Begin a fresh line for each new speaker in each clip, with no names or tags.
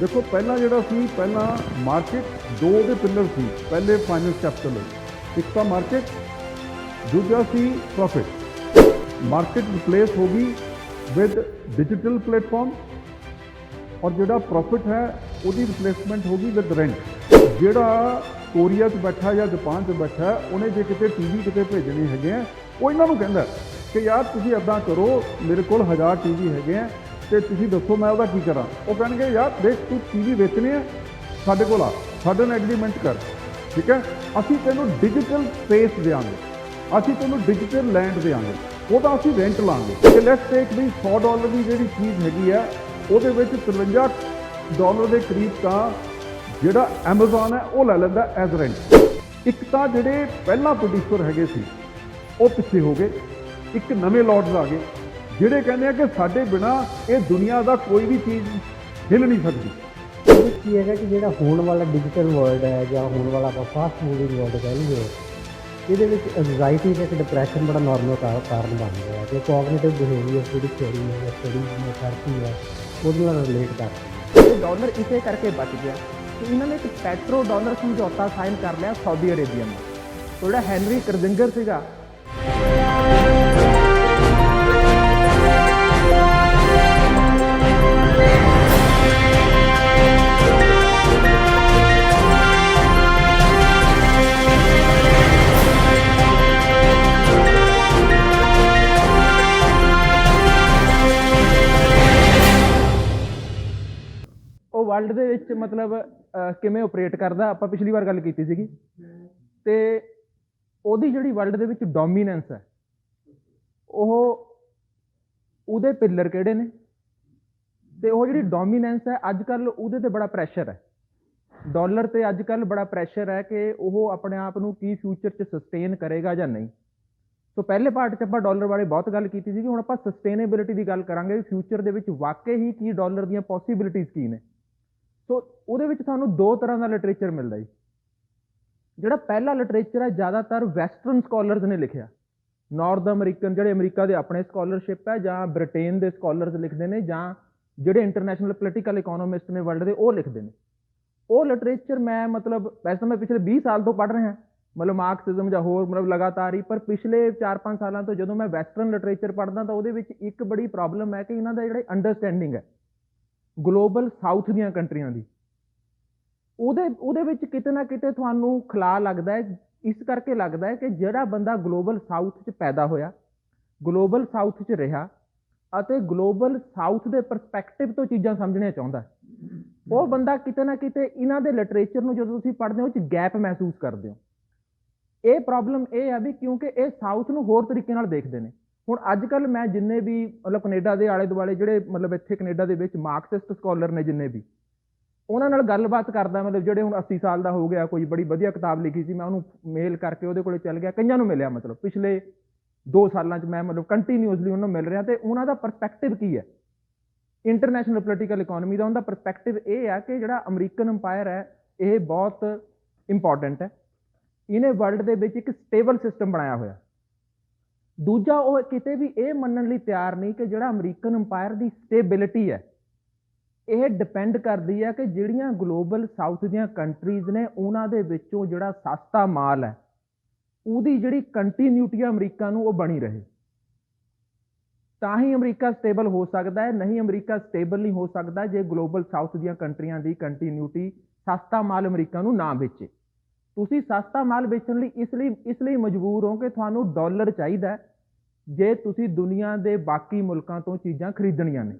ਦੇਖੋ, ਪਹਿਲਾਂ ਜਿਹੜਾ ਸੀ, ਪਹਿਲਾਂ ਮਾਰਕੀਟ ਦੋ ਦੇ ਪਿੱਲਰ ਸੀ, ਪਹਿਲੇ ਫਾਈਨੈਂਸ ਕੈਪੀਟਲ ਇੱਕ ਤਾਂ ਮਾਰਕੀਟ ਦੂਜਾ ਸੀ ਪ੍ਰੋਫਿਟ ਮਾਰਕੀਟ ਰਿਪਲੇਸ ਹੋ ਗਈ ਵਿਦ ਡਿਜੀਟਲ ਪਲੇਟਫਾਰਮ ਔਰ ਜਿਹੜਾ ਪ੍ਰੋਫਿਟ ਹੈ, ਉਹਦੀ ਰਿਪਲੇਸਮੈਂਟ ਹੋ ਗਈ ਵਿਦ ਰੈਂਟ ਜਿਹੜਾ ਕੋਰੀਆ 'ਚ ਬੈਠਾ ਜਾਂ ਜਾਪਾਨ 'ਚ ਬੈਠਾ, ਉਹਨੇ ਜੇ ਕਿਤੇ ਟੀਵੀ ਕਿਤੇ ਭੇਜਣੇ ਹੈਗੇ ਆ, ਉਹ ਇਹਨਾਂ ਨੂੰ ਕਹਿੰਦਾ ਕਿ ਯਾਰ ਤੁਸੀਂ ਇਦਾਂ ਕਰੋ, ਮੇਰੇ ਕੋਲ 1000 ਟੀਵੀ ਹੈਗੇ ਆ ਤੇ ਤੁਸੀਂ ਦੱਸੋ ਮੈਂ ਉਹਦਾ ਕੀ ਕਰਾਂ? ਉਹ ਕਹਿਣਗੇ, ਯਾਰ, ਦੇਖ, ਤੂੰ ਟੀਵੀ ਵੇਚਣੇ ਹੈ ਸਾਡੇ ਕੋਲ ਆ। ਸਾਡੇ ਨਾਲ ਐਗਰੀਮੈਂਟ ਕਰ। ਠੀਕ ਹੈ? ਅਸੀਂ ਤੈਨੂੰ ਡਿਜੀਟਲ ਸਪੇਸ ਦੇਵਾਂਗੇ। ਅਸੀਂ ਤੈਨੂੰ ਡਿਜੀਟਲ ਲੈਂਡ ਦੇਵਾਂਗੇ। ਉਹਦਾ ਅਸੀਂ ਰੈਂਟ ਲਾਂਗੇ। ਤੇ ਲੈਟਸ ਟੇਕ ਵੀ 100 ਡਾਲਰ ਦੀ ਜਿਹੜੀ ਚੀਜ਼ ਹੈਗੀ ਆ ਉਹਦੇ ਵਿੱਚ 53 ਡਾਲਰ ਦੇ ਕਰੀਬ ਤਾਂ ਜਿਹੜਾ Amazon ਹੈ, ਉਹ ਲੈ ਲੈਂਦਾ ਐਜ਼ ਰੈਂਟ ਇੱਕ ਤਾਂ ਜਿਹੜੇ ਪਹਿਲਾਂ ਪ੍ਰੋਡਿਊਸਰ ਹੈਗੇ ਸੀ, ਉਹ ਪਿੱਛੇ ਹੋ ਗਏ। ਇੱਕ ਨਵੇਂ ਲੌਰਡਸ ਆ ਗਏ। ਜਿਹੜੇ ਕਹਿੰਦੇ ਆ ਕਿ ਸਾਡੇ ਬਿਨਾ ਇਹ ਦੁਨੀਆ ਦਾ ਕੋਈ ਵੀ ਚੀਜ਼ ਹਿੱਲ ਨਹੀਂ ਸਕਦੀ।
ਵਿੱਚ ਕੀ ਹੈਗਾ ਕਿ ਜਿਹੜਾ ਹੋਣ ਵਾਲਾ ਡਿਜੀਟਲ ਵਰਲਡ ਹੈ ਜਾਂ ਹੋਣ ਵਾਲਾ ਆਪਾਂ ਫਾਸਟ ਮੂਵਿੰਗ ਵਰਲਡ ਕਹਿ ਲਈਏ ਇਹਦੇ ਵਿੱਚ ਐਂਜ਼ਾਈਟੀ ਤੇ ਡਿਪਰੈਸ਼ਨ ਬੜਾ ਨਾਰਮਲ ਕਾਰਨ ਬਣ ਗਿਆ ਹੈ। ਕਿ ਕੋਗਨੀਟਿਵ ਬਿਹੇਵੀਅਰ ਜਿਹੜੀ ਥਿਉਰੀ ਹੈ ਸਟੱਡੀ में ਥੈਰੇਪੀ ਹੈ ਉਹਦੇ ਨਾਲ ਰਿਲੇਟ ਕਰਦੀ ਹੈ।
ਇਹ ਡਾਲਰ ਇਸੇ ਕਰਕੇ ਬਚ ਗਿਆ ਕਿ ਇਹਨਾਂ ਨੇ ਇੱਕ ਪੈਟਰੋ ਡਾਲਰ ਸਮਝੌਤਾ ਸਾਈਨ ਕਰ ਲਿਆ ਸਾਊਦੀ ਅਰੇਬੀਆ ਨਾਲ ਜਿਹੜਾ ਹੈਨਰੀ ਕਰਜ਼ਿੰਗਰ ਸੀਗਾ। ਵਰਲਡ ਦੇ ਵਿੱਚ ਮਤਲਬ ਕਿਵੇਂ ਆਪਰੇਟ ਕਰਦਾ, ਆਪਾਂ ਪਿਛਲੀ ਵਾਰ ਗੱਲ ਕੀਤੀ ਸੀਗੀ। ਤੇ ਉਹਦੀ ਜਿਹੜੀ ਵਰਲਡ ਦੇ ਵਿੱਚ ਡੋਮੀਨੈਂਸ ਹੈ, ਉਹ ਉਹਦੇ ਪਿੱਲਰ ਕਿਹੜੇ ਨੇ? ਤੇ ਉਹ ਜਿਹੜੀ ਡੋਮੀਨੈਂਸ ਹੈ ਅੱਜ ਕੱਲ ਉਹਦੇ ਤੇ ਬੜਾ ਪ੍ਰੈਸ਼ਰ ਹੈ। ਡਾਲਰ ਤੇ ਅੱਜ ਕੱਲ ਬੜਾ ਪ੍ਰੈਸ਼ਰ ਹੈ ਕਿ ਉਹ ਆਪਣੇ ਆਪ ਨੂੰ ਕੀ ਫਿਊਚਰ 'ਚ ਸਸਟੇਨ ਕਰੇਗਾ ਜਾਂ ਨਹੀਂ। ਸੋ ਪਹਿਲੇ ਪਾਰਟ 'ਚ ਆਪਾਂ ਡਾਲਰ ਬਾਰੇ ਬਹੁਤ ਗੱਲ ਕੀਤੀ ਸੀ ਹੁਣ ਆਪਾਂ ਸਸਟੇਨੇਬਿਲਿਟੀ ਦੀ ਗੱਲ ਕਰਾਂਗੇ ਫਿਊਚਰ ਦੇ ਵਿੱਚ ਵਾਕਈ ਹੀ ਕੀ ਡਾਲਰ ਦੀਆਂ ਪੋਸੀਬਿਲਿਟੀਜ਼ ਕੀ ਨੇ। ਸੋ ਉਹਦੇ ਵਿੱਚ ਤੁਹਾਨੂੰ ਦੋ ਤਰ੍ਹਾਂ ਦਾ ਲਿਟਰੇਚਰ ਮਿਲਦਾ ਜੀ। ਜਿਹੜਾ ਪਹਿਲਾ ਲਿਟਰੇਚਰ ਹੈ, ਜ਼ਿਆਦਾਤਰ ਵੈਸਟਰਨ ਸਕਾਲਰਸ ਨੇ ਲਿਖਿਆ। ਨਾਰਥ ਅਮਰੀਕਨ ਜਿਹੜੇ ਅਮਰੀਕਾ ਦੇ ਆਪਣੇ ਸਕਾਲਰਸ਼ਿਪ ਹੈ, ਜਾਂ ਬ੍ਰਿਟੇਨ ਦੇ ਸਕਾਲਰਸ ਲਿਖਦੇ ਨੇ, ਜਾਂ ਜਿਹੜੇ ਇੰਟਰਨੈਸ਼ਨਲ ਪੋਲੀਟੀਕਲ ਇਕਨੋਮਿਸਟ ਨੇ ਵਰਲਡ ਦੇ, ਉਹ ਲਿਖਦੇ ਨੇ। ਉਹ ਲਿਟਰੇਚਰ ਮੈਂ ਮਤਲਬ, ਵੈਸੇ ਤਾਂ ਮੈਂ ਪਿਛਲੇ 20 ਸਾਲ ਤੋਂ ਪੜ੍ਹ ਰਿਹਾ। ਮਤਲਬ ਮਾਰਕਸਿਜ਼ਮ ਜਾਂ ਹੋਰ ਮਤਲਬ ਲਗਾਤਾਰ ਹੀ, ਪਰ ਪਿਛਲੇ 4-5 ਸਾਲਾਂ ਤੋਂ ਜਦੋਂ ਮੈਂ ਵੈਸਟਰਨ ਲਿਟਰੇਚਰ ਪੜ੍ਹਦਾ ਤਾਂ ਉਹਦੇ ਵਿੱਚ ਇੱਕ ਬੜੀ ਪ੍ਰੋਬਲਮ ਹੈ ਕਿ ਇਹਨਾਂ ਦਾ ਜਿਹੜਾ ਅੰਡਰਸਟੈਂਡਿੰਗ ਹੈ। ਗਲੋਬਲ ਸਾਊਥ ਦੀਆਂ ਕੰਟਰੀਆਂ ਦੀ। ਉਹਦੇ ਉਹਦੇ ਵਿੱਚ ਕਿਤੇ ਨਾ ਕਿਤੇ ਤੁਹਾਨੂੰ ਖਲਾ ਲੱਗਦਾ ਹੈ, ਇਸ ਕਰਕੇ ਲੱਗਦਾ ਹੈ ਕਿ ਜਿਹੜਾ ਬੰਦਾ ਗਲੋਬਲ ਸਾਊਥ 'ਚ ਪੈਦਾ ਹੋਇਆ, ਗਲੋਬਲ ਸਾਊਥ 'ਚ ਰਿਹਾ ਅਤੇ ਗਲੋਬਲ ਸਾਊਥ ਦੇ ਪਰਸਪੈਕਟਿਵ ਤੋਂ ਚੀਜ਼ਾਂ ਸਮਝਣੀਆਂ ਚਾਹੁੰਦਾ ਉਹ ਬੰਦਾ ਕਿਤੇ ਨਾ ਕਿਤੇ ਇਹਨਾਂ ਦੇ ਲਿਟਰੇਚਰ ਨੂੰ ਜਦੋਂ ਤੁਸੀਂ ਪੜ੍ਹਦੇ ਹੋ, ਉਹ 'ਚ ਗੈਪ ਮਹਿਸੂਸ ਕਰਦੇ ਹੋ। ਇਹ ਪ੍ਰੋਬਲਮ ਇਹ ਆ ਵੀ ਕਿਉਂਕਿ ਇਹ ਸਾਊਥ ਨੂੰ ਹੋਰ ਤਰੀਕੇ ਨਾਲ ਦੇਖਦੇ ਨੇ। ਹੁਣ ਅੱਜ ਕੱਲ ਮੈਂ ਜਿੰਨੇ ਵੀ ਮਤਲਬ ਕੈਨੇਡਾ ਦੇ ਆਲੇ ਦੁਆਲੇ ਜਿਹੜੇ ਮਤਲਬ ਇੱਥੇ ਕੈਨੇਡਾ ਦੇ ਵਿੱਚ ਮਾਰਕਸਿਸਟ ਸਕਾਲਰ ਨੇ ਜਿੰਨੇ ਵੀ, ਉਹਨਾਂ ਨਾਲ ਗੱਲਬਾਤ ਕਰਦਾ ਮਤਲਬ ਜਿਹੜੇ ਹੁਣ 80 ਸਾਲ ਦਾ ਹੋ ਗਿਆ, ਕੋਈ ਬੜੀ ਵਧੀਆ ਕਿਤਾਬ ਲਿਖੀ ਸੀ, ਮੈਂ ਉਹਨੂੰ ਮੇਲ ਕਰਕੇ ਉਹਦੇ ਕੋਲੇ ਚੱਲ ਗਿਆ, ਕਈਆਂ ਨੂੰ ਮਿਲਿਆ ਮਤਲਬ। ਪਿਛਲੇ 2 ਸਾਲਾਂ 'ਚ ਮੈਂ ਮਤਲਬ ਕੰਟੀਨਿਊਸਲੀ ਉਹਨਾਂ ਨੂੰ ਮਿਲ ਰਿਹਾ ਤੇ ਉਹਨਾਂ ਦਾ ਪਰਸਪੈਕਟਿਵ ਕੀ ਹੈ? ਇੰਟਰਨੈਸ਼ਨਲ ਪੋਲੀਟੀਕਲ ਇਕਨੋਮੀ ਦਾ ਉਹਦਾ ਪਰਸਪੈਕਟਿਵ ਇਹ ਹੈ ਕਿ ਜਿਹੜਾ ਅਮਰੀਕਨ ਅੰਪਾਇਰ ਹੈ, ਇਹ ਬਹੁਤ ਇੰਪੋਰਟੈਂਟ ਹੈ। ਇਹਨੇ ਵਰਲਡ ਦੇ ਵਿੱਚ ਇੱਕ ਸਟੇਬਲ ਸਿਸਟਮ ਬਣਾਇਆ ਹੋਇਆ। ਦੂਜਾ ਉਹ ਕਿਤੇ ਵੀ ਇਹ ਮੰਨਣ ਲਈ ਤਿਆਰ ਨਹੀਂ ਕਿ ਜਿਹੜਾ ਅਮਰੀਕਨ ਅੰਪਾਇਰ ਦੀ ਸਟੇਬਿਲਿਟੀ ਹੈ, ਇਹ ਡਿਪੈਂਡ ਕਰਦੀ ਹੈ ਕਿ ਜਿਹੜੀਆਂ ਗਲੋਬਲ ਸਾਊਥ ਦੀਆਂ ਕੰਟਰੀਜ਼ ਨੇ ਉਹਨਾਂ ਦੇ ਵਿੱਚੋਂ ਜਿਹੜਾ ਸਸਤਾ ਮਾਲ ਹੈ, ਉਹਦੀ ਜਿਹੜੀ ਕੰਟੀਨਿਊਟੀ ਅਮਰੀਕਾ ਨੂੰ, ਉਹ ਬਣੀ ਰਹੇ। ਤਾਂ ਹੀ ਅਮਰੀਕਾ ਸਟੇਬਲ ਹੋ ਸਕਦਾ ਹੈ, ਨਹੀਂ ਅਮਰੀਕਾ ਸਟੇਬਲ ਨਹੀਂ ਹੋ ਸਕਦਾ ਜੇ ਗਲੋਬਲ ਸਾਊਥ ਦੀਆਂ ਕੰਟਰੀਆਂ ਦੀ ਕੰਟੀਨਿਊਟੀ ਸਸਤਾ ਮਾਲ ਅਮਰੀਕਾ ਨੂੰ ਨਾ ਵੇਚੇ। ਤੁਸੀਂ ਸਸਤਾ ਮਾਲ ਵੇਚਣ ਲਈ ਇਸ ਲਈ ਇਸ ਲਈ ਮਜਬੂਰ ਹੋ ਕਿ ਤੁਹਾਨੂੰ ਡਾਲਰ ਚਾਹੀਦਾ ਜੇ ਤੁਸੀਂ ਦੁਨੀਆ ਦੇ ਬਾਕੀ ਮੁਲਕਾਂ ਤੋਂ ਚੀਜ਼ਾਂ ਖਰੀਦਣੀਆਂ ਨੇ।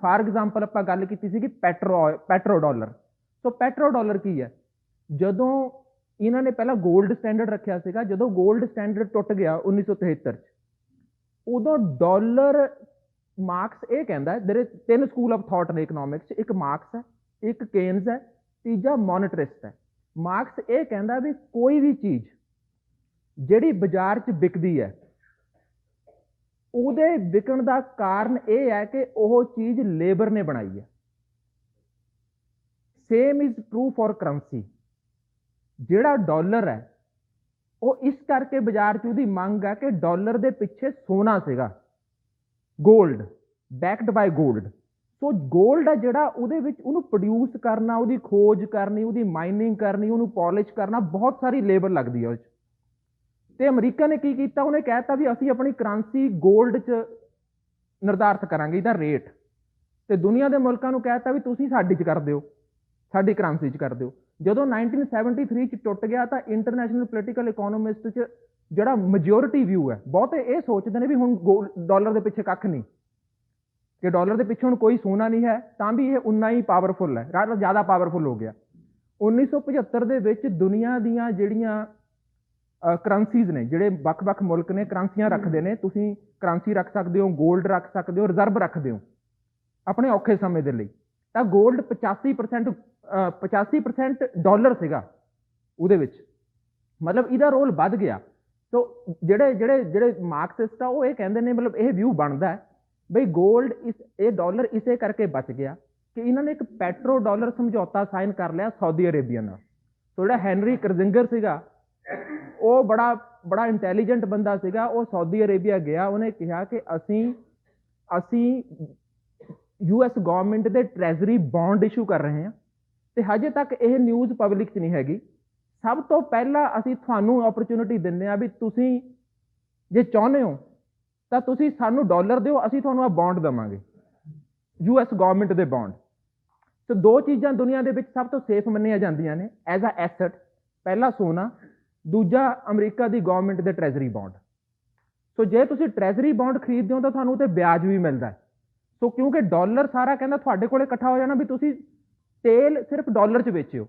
ਫਾਰ ਐਗਜ਼ਾਮਪਲ ਆਪਾਂ ਗੱਲ ਕੀਤੀ ਸੀ ਕਿ petro petro dollar. So petro dollar ਕੀ ਹੈ? ਜਦੋਂ ਇਹਨਾਂ ਨੇ ਪਹਿਲਾਂ 골ਡ ਸਟੈਂਡਰਡ ਰੱਖਿਆ ਸੀਗਾ, ਜਦੋਂ 골ਡ ਸਟੈਂਡਰਡ ਟੁੱਟ ਗਿਆ 1973 ਚ, ਉਦੋਂ ਡਾਲਰ ਮਾਰਕਸ ਇਹ ਕਹਿੰਦਾ ਹੈ ਤਿੰਨ ਸਕੂਲ ਆਫ ਥਾਟ ਨੇ ਇਕਨੋਮਿਕਸ ਇੱਕ ਮਾਰਕਸ ਹੈ, ਇੱਕ ਕੇਨਸ ਹੈ, ਤੀਜਾ ਮੋਨਟਰਿਸਟ ਹੈ। ਮਾਰਕਸ ਇਹ ਕਹਿੰਦਾ ਵੀ ਕੋਈ ਵੀ ਚੀਜ਼ ਜਿਹੜੀ ਬਾਜ਼ਾਰ 'ਚ ਵਿਕਦੀ ਹੈ, ਉਹਦੇ ਵਿਕਣ ਦਾ ਕਾਰਨ ਇਹ ਹੈ ਕਿ ਉਹ ਚੀਜ਼ ਲੇਬਰ ਨੇ ਬਣਾਈ ਹੈ। Same is true for currency ਜਿਹੜਾ ਡਾਲਰ ਹੈ, ਉਹ ਇਸ ਕਰਕੇ ਬਾਜ਼ਾਰ 'ਚ ਉਹਦੀ ਮੰਗ ਹੈ ਕਿ ਡਾਲਰ ਦੇ ਪਿੱਛੇ ਸੋਨਾ ਸੀਗਾ। 골ਡ ਬੈਕਡ ਬਾਈ 골ਡ ਸੋ 골ਡ ਹੈ ਜਿਹੜਾ ਉਹਦੇ ਵਿੱਚ ਉਹਨੂੰ ਪ੍ਰੋਡਿਊਸ ਕਰਨਾ, ਉਹਦੀ ਖੋਜ ਕਰਨੀ, ਉਹਦੀ ਮਾਈਨਿੰਗ ਕਰਨੀ, ਉਹਨੂੰ ਪਾਲਿਸ਼ ਕਰਨਾ, ਬਹੁਤ ਸਾਰੀ ਲੇਬਰ ਲੱਗਦੀ ਹੈ ਉਹ 'ਚ। ਤੇ ਅਮਰੀਕਾ ਨੇ ਕੀ ਕੀਤਾ? ਉਹਨੇ ਕਹਿਤਾ ਵੀ ਅਸੀਂ ਆਪਣੀ ਕਰੰਸੀ 골ਡ 'ਚ ਨਿਰਧਾਰਤ ਕਰਾਂਗੇ, ਇਹਦਾ ਰੇਟ ਤੇ ਦੁਨੀਆ ਦੇ ਮੁਲਕਾਂ ਨੂੰ ਕਹਿਤਾ ਵੀ ਤੁਸੀਂ ਸਾਡੀ 'ਚ ਕਰ ਦਿਓ ਸਾਡੀ ਕਰੰਸੀ 'ਚ ਕਰ ਦਿਓ ਜਦੋਂ 1973 'ਚ ਟੁੱਟ ਗਿਆ ਤਾਂ ਇੰਟਰਨੈਸ਼ਨਲ ਪੋਲੀਟੀਕਲ ਇਕਨੋਮਿਸਟ 'ਚ ਜਿਹੜਾ ਮੈਜੋਰਿਟੀ ਵਿਊ ਹੈ, ਬਹੁਤੇ ਇਹ ਸੋਚਦੇ ਨੇ ਵੀ ਹੁਣ ਡਾਲਰ ਦੇ ਪਿੱਛੇ ਕੱਖ ਨਹੀਂ। ਕਿ ਡਾਲਰ ਦੇ ਪਿੱਛੇ ਹੁਣ ਕੋਈ ਸੋਨਾ ਨਹੀਂ ਹੈ, ਤਾਂ ਵੀ ਇਹ ਉਨਾ ਹੀ ਪਾਵਰਫੁਲ ਹੈ। ਰਾਤ ਜ਼ਿਆਦਾ ਪਾਵਰਫੁਲ ਹੋ ਗਿਆ। 1975 ਦੇ ਵਿੱਚ ਦੁਨੀਆ ਦੀਆਂ ਜਿਹੜੀਆਂ ਕਰੰਸੀਜ਼ ਨੇ, ਜਿਹੜੇ ਵੱਖ-ਵੱਖ ਮੁਲਕ ਨੇ ਕਰੰਸੀਆਂ ਰੱਖਦੇ ਨੇ, ਤੁਸੀਂ ਕਰੰਸੀ ਰੱਖ ਸਕਦੇ ਹੋ 골ਡ ਰੱਖ ਸਕਦੇ ਹੋ ਰਿਜ਼ਰਵ ਰੱਖਦੇ ਹੋ, ਆਪਣੇ ਔਖੇ ਸਮੇਂ ਦੇ ਲਈ। ਤਾਂ 골ਡ 85% ਅਹ 85% ਡਾਲਰ ਸੀਗਾ ਉਹਦੇ ਵਿੱਚ। ਮਤਲਬ ਇਹਦਾ ਰੋਲ ਵੱਧ ਗਿਆ। ਸੋ ਜਿਹੜੇ ਜਿਹੜੇ ਜਿਹੜੇ ਮਾਰਕਸਿਸਟ ਆ, ਉਹ ਇਹ ਕਹਿੰਦੇ ਨੇ, ਮਤਲਬ ਇਹ ਵਿਊ ਬਣਦਾ ਹੈ ਬਈ ਗੋਲਡ ਇਸ, ਇਹ ਡਾਲਰ ਇਸੇ ਕਰਕੇ ਬਚ ਗਿਆ ਕਿ ਇਹਨਾਂ ਨੇ ਇੱਕ ਪੈਟਰੋ ਡਾਲਰ ਸਮਝੌਤਾ ਸਾਈਨ ਕਰ ਲਿਆ ਸਾਊਦੀ ਅਰੇਬੀਆ ਨਾਲ। ਸੋ ਜਿਹੜਾ ਹੈਨਰੀ ਕਰਜ਼ਿੰਗਰ ਸੀਗਾ, ਉਹ ਬੜਾ ਬੜਾ ਇੰਟੈਲੀਜੈਂਟ ਬੰਦਾ ਸੀਗਾ, ਉਹ ਸਾਊਦੀ ਅਰੇਬੀਆ ਗਿਆ, ਉਹਨੇ ਕਿਹਾ ਕਿ ਅਸੀਂ ਅਸੀਂ ਯੂਐਸ ਗਵਰਨਮੈਂਟ ਦੇ ਟ੍ਰੈਜ਼ਰੀ ਬੌਂਡ ਇਸ਼ੂ ਕਰ ਰਹੇ ਹਾਂ। ਤੇ ਹਜੇ ਤੱਕ ਇਹ ਨਿਊਜ਼ ਪਬਲਿਕ 'ਚ ਨਹੀਂ ਹੈਗੀ। ਸਭ ਤੋਂ ਪਹਿਲਾਂ ਅਸੀਂ ਤੁਹਾਨੂੰ ਓਪਰਚ्युनिटी ਦਿੰਦੇ ਆ ਵੀ ਤੁਸੀਂ ਜੇ ਚਾਹੁੰਦੇ ਹੋ ਤਾਂ ਤੁਸੀਂ ਸਾਨੂੰ ਡਾਲਰ ਦਿਓ, ਅਸੀਂ ਤੁਹਾਨੂੰ ਆ ਬੌਂਡ ਦਵਾਂਗੇ। ਯੂਐਸ ਗਵਰਨਮੈਂਟ ਦੇ ਬੌਂਡ ਸੋ ਦੋ ਚੀਜ਼ਾਂ ਦੁਨੀਆ ਦੇ ਵਿੱਚ ਸਭ ਤੋਂ ਸੇਫ ਮੰਨੀਆਂ ਜਾਂਦੀਆਂ ਨੇ ਐਜ਼ ਅ ਐਸਟ ਪਹਿਲਾ ਸੋਨਾ, ਦੂਜਾ ਅਮਰੀਕਾ ਦੀ ਗਵਰਨਮੈਂਟ ਦੇ ਟ੍ਰੈਜ਼ਰੀ ਬੌਂਡ ਸੋ ਜੇ ਤੁਸੀਂ ਟ੍ਰੈਜ਼ਰੀ ਬੌਂਡ ਖਰੀਦਦੇ ਹੋ ਤਾਂ ਤੁਹਾਨੂੰ ਤੇ ਵਿਆਜ ਵੀ ਮਿਲਦਾ ਸੋ ਕਿਉਂਕਿ ਡਾਲਰ ਸਾਰਾ ਕਹਿੰਦਾ ਤੁਹਾਡੇ ਕੋਲੇ ਇਕੱਠਾ ਹੋ ਜਾਣਾ ਵੀ ਤੁਸੀਂ ਤੇਲ ਸਿਰਫ ਡਾਲਰ 'ਚ ਵੇਚਿਓ।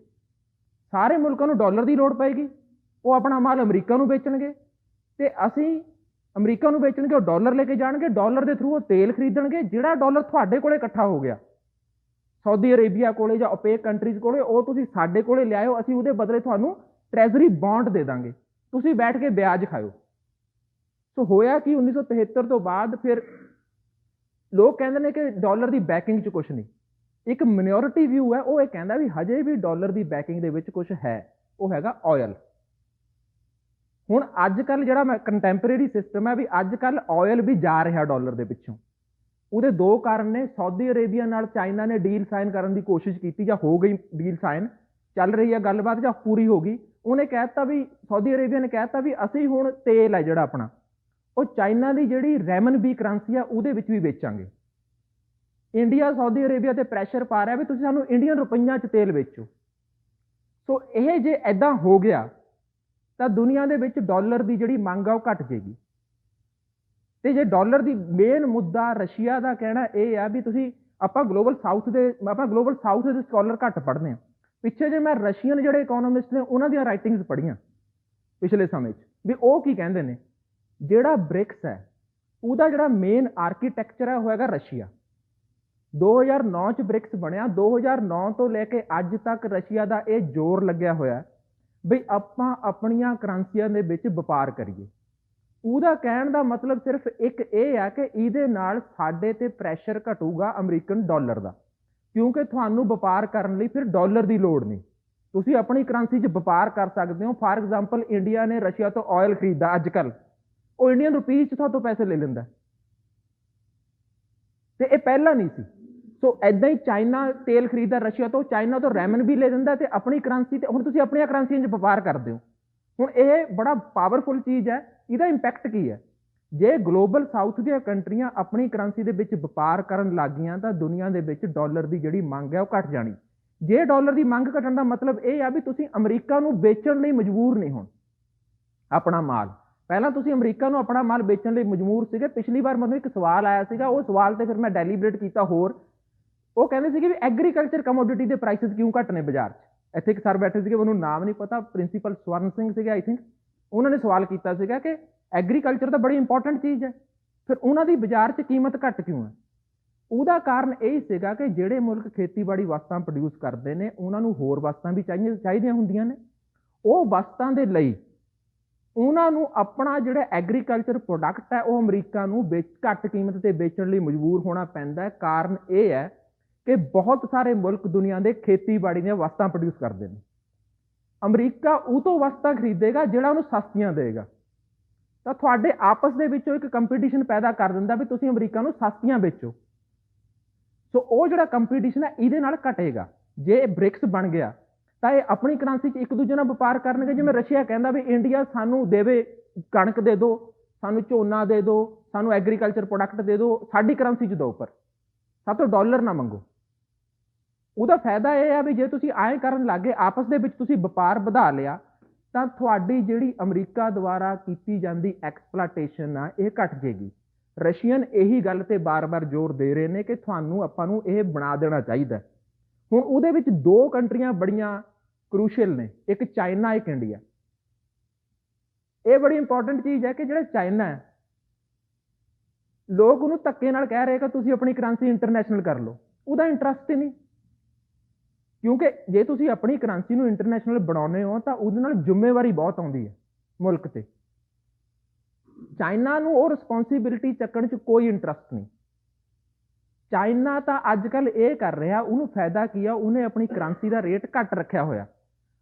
ਸਾਰੇ ਮੁਲਕਾਂ ਨੂੰ ਡਾਲਰ ਦੀ ਲੋੜ ਪਏਗੀ, ਉਹ ਆਪਣਾ ਮਾਲ ਅਮਰੀਕਾ ਨੂੰ ਵੇਚਣਗੇ। ਤੇ ਅਸੀਂ ਅਮਰੀਕਾ ਨੂੰ ਵੇਚਣਗੇ, ਉਹ ਡਾਲਰ ਲੈ ਕੇ ਜਾਣਗੇ, ਡਾਲਰ ਦੇ ਥਰੂ ਉਹ ਤੇਲ ਖਰੀਦਣਗੇ, ਜਿਹੜਾ ਡਾਲਰ ਤੁਹਾਡੇ ਕੋਲੇ ਇਕੱਠਾ ਹੋ ਗਿਆ। ਸਾਊਦੀ ਅਰੇਬੀਆ ਕੋਲੇ ਜਾਂ ਓਪੇਕ ਕੰਟਰੀਜ਼ ਕੋਲੇ, ਉਹ ਤੁਸੀਂ ਸਾਡੇ ਕੋਲੇ ਲਿਆਇਓ, ਅਸੀਂ ਉਹਦੇ ਬਦਲੇ ਤੁਹਾਨੂੰ ਟ੍ਰੈਜ਼ਰੀ ਬੌਂਡ ਦੇ ਦਾਂਗੇ। ਤੁਸੀਂ ਬੈਠ ਕੇ ਵਿਆਜ ਖਾਓ ਸੋ ਹੋਇਆ ਕਿ 1973 ਤੋਂ ਬਾਅਦ ਫਿਰ ਲੋਕ ਕਹਿੰਦੇ ਨੇ ਕਿ ਡਾਲਰ ਦੀ ਬੈਕਿੰਗ 'ਚ ਕੁਝ ਨਹੀਂ। ਇੱਕ ਮਿਨੋਰਿਟੀ ਵਿਊ ਹੈ, ਉਹ ਇਹ ਕਹਿੰਦਾ ਵੀ ਹਜੇ ਵੀ ਡਾਲਰ ਦੀ ਬੈਕਿੰਗ ਦੇ ਵਿੱਚ ਕੁਝ ਹੈ। ਉਹ ਹੈਗਾ ਆਇਲ ਹੁਣ ਅੱਜ ਕੱਲ ਜਿਹੜਾ ਮੈਂ ਕੰਟੈਂਪਰੇਰੀ ਸਿਸਟਮ ਹੈ ਵੀ ਅੱਜ ਕੱਲ ਆਇਲ ਵੀ ਜਾ ਰਿਹਾ ਡਾਲਰ ਦੇ ਪਿੱਛੋਂ। ਉਹਦੇ ਦੋ ਕਾਰਨ ਨੇ ਸਾਊਦੀ ਅਰੇਬੀਆ ਨਾਲ ਚਾਈਨਾ ਨੇ ਡੀਲ ਸਾਈਨ ਕਰਨ ਦੀ ਕੋਸ਼ਿਸ਼ ਕੀਤੀ ਜਾਂ ਹੋ ਗਈ ਡੀਲ ਸਾਈਨ ਚੱਲ ਰਹੀ ਹੈ ਗੱਲਬਾਤ ਜਾਂ ਪੂਰੀ ਹੋ ਗਈ। ਉਹਨੇ ਕਹਿਤਾ ਵੀ ਸਾਊਦੀ ਅਰੇਬੀਆ ਨੇ ਕਹਿਤਾ ਵੀ ਅਸੀਂ ਹੁਣ ਤੇਲ ਹੈ ਜਿਹੜਾ ਆਪਣਾ, ਉਹ ਚਾਈਨਾ ਦੀ ਜਿਹੜੀ ਰੈਮਨ ਬੀ ਕਰੰਸੀ ਆ, ਉਹਦੇ ਵਿੱਚ ਵੀ ਵੇਚਾਂਗੇ। ਇੰਡੀਆ ਸਾਊਦੀ ਅਰੇਬੀਆ ਤੇ ਪ੍ਰੈਸ਼ਰ ਪਾ ਰਿਹਾ ਵੀ ਤੁਸੀਂ ਸਾਨੂੰ ਇੰਡੀਅਨ ਰੁਪਈਆਂ 'ਚ ਤੇਲ ਵੇਚੋ। ਸੋ ਇਹ ਜੇ ਐਦਾਂ ਹੋ ਗਿਆ ਤਾਂ ਦੁਨੀਆ ਦੇ ਵਿੱਚ ਡਾਲਰ ਦੀ ਜਿਹੜੀ ਮੰਗ ਆ ਉਹ ਘਟ ਜੇਗੀ ਤੇ ਜੇ ਡਾਲਰ ਦੀ ਮੇਨ ਮੁੱਦਾ ਰਸ਼ੀਆ ਦਾ ਕਹਿਣਾ ਇਹ ਆ ਵੀ ਤੁਸੀਂ ਆਪਾਂ ਗਲੋਬਲ ਸਾਊਥ ਦੇ, ਆਪਾਂ ਗਲੋਬਲ ਸਾਊਥ ਦੇ ਸਕਾਲਰ ਘੱਟ ਪੜ੍ਹਦੇ ਆ ਪਿੱਛੇ ਜੇ ਮੈਂ ਰਸ਼ੀਅਨ ਜਿਹੜੇ ਇਕਨੋਮਿਸਟ ਨੇ, ਉਹਨਾਂ ਦੀਆਂ ਰਾਈਟਿੰਗਸ ਪੜ੍ਹੀਆਂ ਪਿਛਲੇ ਸਮੇਂ 'ਚ। ਵੀ ਉਹ ਕੀ ਕਹਿੰਦੇ ਨੇ? ਜਿਹੜਾ ਬ੍ਰਿਕਸ ਹੈ, ਉਹਦਾ ਜਿਹੜਾ ਮੇਨ ਆਰਕੀਟੈਕਚਰ ਹੈ ਉਹ ਹੈਗਾ ਰਸ਼ੀਆ। 2009 ਚ ਬ੍ਰਿਕਸ ਬਣਿਆ 2009 ਤੋਂ ਲੈ ਕੇ ਅੱਜ ਤੱਕ ਰਸ਼ੀਆ ਦਾ ਇਹ ਜ਼ੋਰ ਲੱਗਿਆ ਹੋਇਆ। ਬਈ ਆਪਾਂ ਆਪਣੀਆਂ ਕਰੰਸੀਆਂ ਦੇ ਵਿੱਚ ਵਪਾਰ ਕਰੀਏ। ਉਹਦਾ ਕਹਿਣ ਦਾ ਮਤਲਬ ਸਿਰਫ ਇੱਕ ਇਹ ਆ ਕਿ ਇਹਦੇ ਨਾਲ ਸਾਡੇ ਤੇ ਪ੍ਰੈਸ਼ਰ ਘਟੂਗਾ ਅਮਰੀਕਨ ਡਾਲਰ ਦਾ। ਕਿਉਂਕਿ ਤੁਹਾਨੂੰ ਵਪਾਰ ਕਰਨ ਲਈ ਫਿਰ ਡਾਲਰ ਦੀ ਲੋੜ ਨਹੀਂ। ਤੁਸੀਂ ਆਪਣੀ ਕਰੰਸੀ 'ਚ ਵਪਾਰ ਕਰ ਸਕਦੇ ਹੋ। ਫਾਰ ਐਗਜ਼ਾਮਪਲ ਇੰਡੀਆ ਨੇ ਰਸ਼ੀਆ ਤੋਂ ਆਇਲ ਖਰੀਦਾ ਅੱਜ ਕੱਲ ਉਹ ਇੰਡੀਅਨ ਰੁਪੀਸ 'ਚ ਤੁਹਾਡੇ ਤੋਂ ਪੈਸੇ ਲੈ ਲੈਂਦਾ। ਤੇ ਇਹ ਪਹਿਲਾਂ ਨਹੀਂ ਸੀ। ਸੋ ਐਦਾਂ ਹੀ ਚਾਈਨਾ ਤੇਲ ਖਰੀਦਦਾ ਰਸ਼ੀਆ ਤੋਂ, ਚਾਈਨਾ ਤੋਂ ਰੈਮਨ ਵੀ ਲੈ ਦਿੰਦਾ ਤੇ ਆਪਣੀ ਕਰੰਸੀ ਤੇ, ਹੁਣ ਤੁਸੀਂ ਆਪਣੀਆਂ ਕਰੰਸੀਆਂ 'ਚ ਵਪਾਰ ਕਰਦੇ ਹੋ। ਹੁਣ ਇਹ ਬੜਾ ਪਾਵਰਫੁਲ ਚੀਜ਼ ਹੈ, ਇਹਦਾ ਇੰਪੈਕਟ ਕੀ ਹੈ? ਜੇ ਗਲੋਬਲ ਸਾਊਥ ਦੀਆਂ ਕੰਟਰੀਆਂ ਆਪਣੀ ਕਰੰਸੀ ਦੇ ਵਿੱਚ ਵਪਾਰ ਕਰਨ ਲੱਗੀਆਂ ਤਾਂ ਦੁਨੀਆ ਦੇ ਵਿੱਚ ਡਾਲਰ ਦੀ ਜਿਹੜੀ ਮੰਗ ਹੈ ਉਹ ਘਟ ਜਾਣੀ। ਜੇ ਡਾਲਰ ਦੀ ਮੰਗ ਘਟਣ ਦਾ ਮਤਲਬ ਇਹ ਆ ਵੀ ਤੁਸੀਂ ਅਮਰੀਕਾ ਨੂੰ ਵੇਚਣ ਲਈ ਮਜਬੂਰ ਨਹੀਂ ਹੋਣ, ਆਪਣਾ ਮਾਲ। ਪਹਿਲਾਂ ਤੁਸੀਂ ਅਮਰੀਕਾ ਨੂੰ ਆਪਣਾ ਮਾਲ ਵੇਚਣ ਲਈ ਮਜਬੂਰ ਸੀਗੇ। ਪਿਛਲੀ ਵਾਰ ਮੈਨੂੰ ਇੱਕ ਸਵਾਲ ਆਇਆ ਸੀਗਾ, ਉਹ ਸਵਾਲ ਤੇ ਫਿਰ ਮੈਂ ਡੈਲੀਬਰੇਟ ਕੀਤਾ ਹੋਰ। ਉਹ ਕਹਿੰਦੇ ਸੀਗੇ ਵੀ ਐਗਰੀਕਲਚਰ ਕਮੋਡਿਟੀ ਦੇ ਪ੍ਰਾਈਸਸ ਕਿਉਂ ਘਟ ਨੇ ਬਾਜ਼ਾਰ 'ਚ? ਇੱਥੇ ਇੱਕ ਸਰ ਬੈਠੇ ਸੀਗੇ, ਉਹਨੂੰ ਨਾਮ ਨਹੀਂ ਪਤਾ ਪ੍ਰਿੰਸੀਪਲ ਸਵਰਨ ਸਿੰਘ ਸੀਗੇ ਆਈ ਥਿੰਕ ਉਹਨਾਂ ਨੇ ਸਵਾਲ ਕੀਤਾ ਸੀਗਾ ਕਿ ਐਗਰੀਕਲਚਰ ਤਾਂ ਬੜੀ ਇੰਪੋਰਟੈਂਟ ਚੀਜ਼ ਹੈ, ਫਿਰ ਉਹਨਾਂ ਦੀ ਬਾਜ਼ਾਰ 'ਚ ਕੀਮਤ ਘਟ ਕਿਉਂ ਹੈ? ਉਹਦਾ ਕਾਰਨ ਇਹ ਸੀਗਾ ਕਿ ਜਿਹੜੇ ਮੁਲਕ ਖੇਤੀਬਾੜੀ ਵਸਤਾਂ ਪ੍ਰੋਡਿਊਸ ਕਰਦੇ ਨੇ, ਉਹਨਾਂ ਨੂੰ ਹੋਰ ਵਸਤਾਂ ਵੀ ਚਾਹੀਦੀਆਂ ਚਾਹੀਦੀਆਂ ਹੁੰਦੀਆਂ ਨੇ। ਉਹ ਵਸਤਾਂ ਦੇ ਲਈ ਉਹਨਾਂ ਨੂੰ ਆਪਣਾ ਜਿਹੜਾ ਐਗਰੀਕਲਚਰ ਪ੍ਰੋਡਕਟ ਹੈ, ਉਹ ਅਮਰੀਕਾ ਨੂੰ ਵੇਚ ਘੱਟ ਕੀਮਤ ਤੇ ਵੇਚਣ ਲਈ ਮਜਬੂਰ ਹੋਣਾ ਪੈਂਦਾ ਹੈ। ਕਾਰਨ ਇਹ ਹੈ ਕਿ ਬਹੁਤ ਸਾਰੇ ਮੁਲਕ ਦੁਨੀਆ ਦੇ ਖੇਤੀਬਾੜੀ ਦੀਆਂ ਵਸਤਾਂ ਪ੍ਰੋਡਿਊਸ ਕਰਦੇ ਨੇ। ਅਮਰੀਕਾ ਉਹ ਤੋਂ ਵਸਤਾਂ ਖਰੀਦੇਗਾ ਜਿਹੜਾ ਉਹਨੂੰ ਸਸਤੀਆਂ ਦੇਗਾ। ਤਾਂ ਤੁਹਾਡੇ ਆਪਸ ਦੇ ਵਿੱਚੋਂ ਇੱਕ ਕੰਪੀਟੀਸ਼ਨ ਪੈਦਾ ਕਰ ਦਿੰਦਾ ਵੀ ਤੁਸੀਂ ਅਮਰੀਕਾ ਨੂੰ ਸਸਤੀਆਂ ਵੇਚੋ। ਸੋ ਉਹ ਜਿਹੜਾ ਕੰਪੀਟੀਸ਼ਨ ਹੈ, ਇਹਦੇ ਨਾਲ ਘਟੇਗਾ। ਜੇ ਇਹ ਬ੍ਰਿਕਸ ਬਣ ਗਿਆ, ਤਾਂ ਇਹ ਆਪਣੀ ਕਰੰਸੀ 'ਚ ਇੱਕ ਦੂਜੇ ਨਾਲ ਵਪਾਰ ਕਰਨਗੇ। ਜਿਵੇਂ ਰਸ਼ੀਆ ਕਹਿੰਦਾ ਵੀ ਇੰਡੀਆ ਸਾਨੂੰ ਦੇਵੇ, ਕਣਕ ਦੇ ਦਿਓ ਸਾਨੂੰ ਝੋਨਾ ਦੇ ਦਿਓ ਸਾਨੂੰ ਐਗਰੀਕਲਚਰ ਪ੍ਰੋਡਕਟ ਦੇ ਦਿਓ ਸਾਡੀ ਕਰੰਸੀ 'ਚ ਦਿਓ ਪਰ ਸਭ ਤੋਂ ਡਾਲਰ ਨਾ ਮੰਗੋ। ਉਹਦਾ ਫਾਇਦਾ ਇਹ ਆ ਵੀ ਜੇ ਤੁਸੀਂ ਐਂ ਕਰਨ ਲੱਗੇ, ਆਪਸ ਦੇ ਵਿੱਚ ਤੁਸੀਂ ਵਪਾਰ ਵਧਾ ਲਿਆ, ਤਾਂ ਤੁਹਾਡੀ ਜਿਹੜੀ ਅਮਰੀਕਾ ਦੁਆਰਾ ਕੀਤੀ ਜਾਂਦੀ ਐਕਸਪਲੋਇਟੇਸ਼ਨ ਆ, ਇਹ ਘਟ ਜੇਗੀ ਰਸ਼ੀਅਨ ਇਹੀ ਗੱਲ ਤੇ ਬਾਰ-ਬਾਰ ਜ਼ੋਰ ਦੇ ਰਹੇ ਨੇ ਕਿ ਤੁਹਾਨੂੰ, ਆਪਾਂ ਨੂੰ ਇਹ ਬਣਾ ਦੇਣਾ ਚਾਹੀਦਾ ਹੁਣ ਉਹਦੇ ਵਿੱਚ ਦੋ ਕੰਟਰੀਆਂ ਬੜੀਆਂ ਕ੍ਰੂਸ਼ੀਅਲ ਨੇ, ਇੱਕ ਚਾਈਨਾ, ਇੱਕ ਇੰਡੀਆ। ਇਹ ਬੜੀ ਇੰਪੋਰਟੈਂਟ ਚੀਜ਼ ਹੈ ਕਿ ਜਿਹੜਾ ਚਾਈਨਾ ਹੈ, ਲੋਕ ਉਹਨੂੰ ਧੱਕੇ ਨਾਲ ਕਹਿ ਰਹੇ ਕਿ ਤੁਸੀਂ ਆਪਣੀ ਕਰੰਸੀ ਇੰਟਰਨੈਸ਼ਨਲ ਕਰ ਲਓ। ਉਹਦਾ ਇੰਟਰਸਟ ਹੀ ਨਹੀਂ। ਕਿਉਂਕਿ ਜੇ ਤੁਸੀਂ ਆਪਣੀ ਕਰੰਸੀ ਨੂੰ ਇੰਟਰਨੈਸ਼ਨਲ ਬਣਾਉਨੇ ਹੋ, ਤਾਂ ਉਹਦੇ ਨਾਲ ਜ਼ਿੰਮੇਵਾਰੀ ਬਹੁਤ ਆਉਂਦੀ ਹੈ ਮੁਲਕ ਤੇ। ਚਾਈਨਾ ਨੂੰ ਉਹ ਰਿਸਪੌਂਸਿਬਿਲਿਟੀ ਚੱਕਣ 'ਚ ਕੋਈ ਇੰਟਰਸਟ ਨਹੀਂ। ਚਾਈਨਾ ਤਾਂ ਅੱਜ ਕੱਲ ਇਹ ਕਰ ਰਿਹਾ, ਉਹਨੂੰ ਫਾਇਦਾ ਕੀ ਆ? ਉਹਨੇ ਆਪਣੀ ਕਰੰਸੀ ਦਾ ਰੇਟ ਘੱਟ ਰੱਖਿਆ ਹੋਇਆ।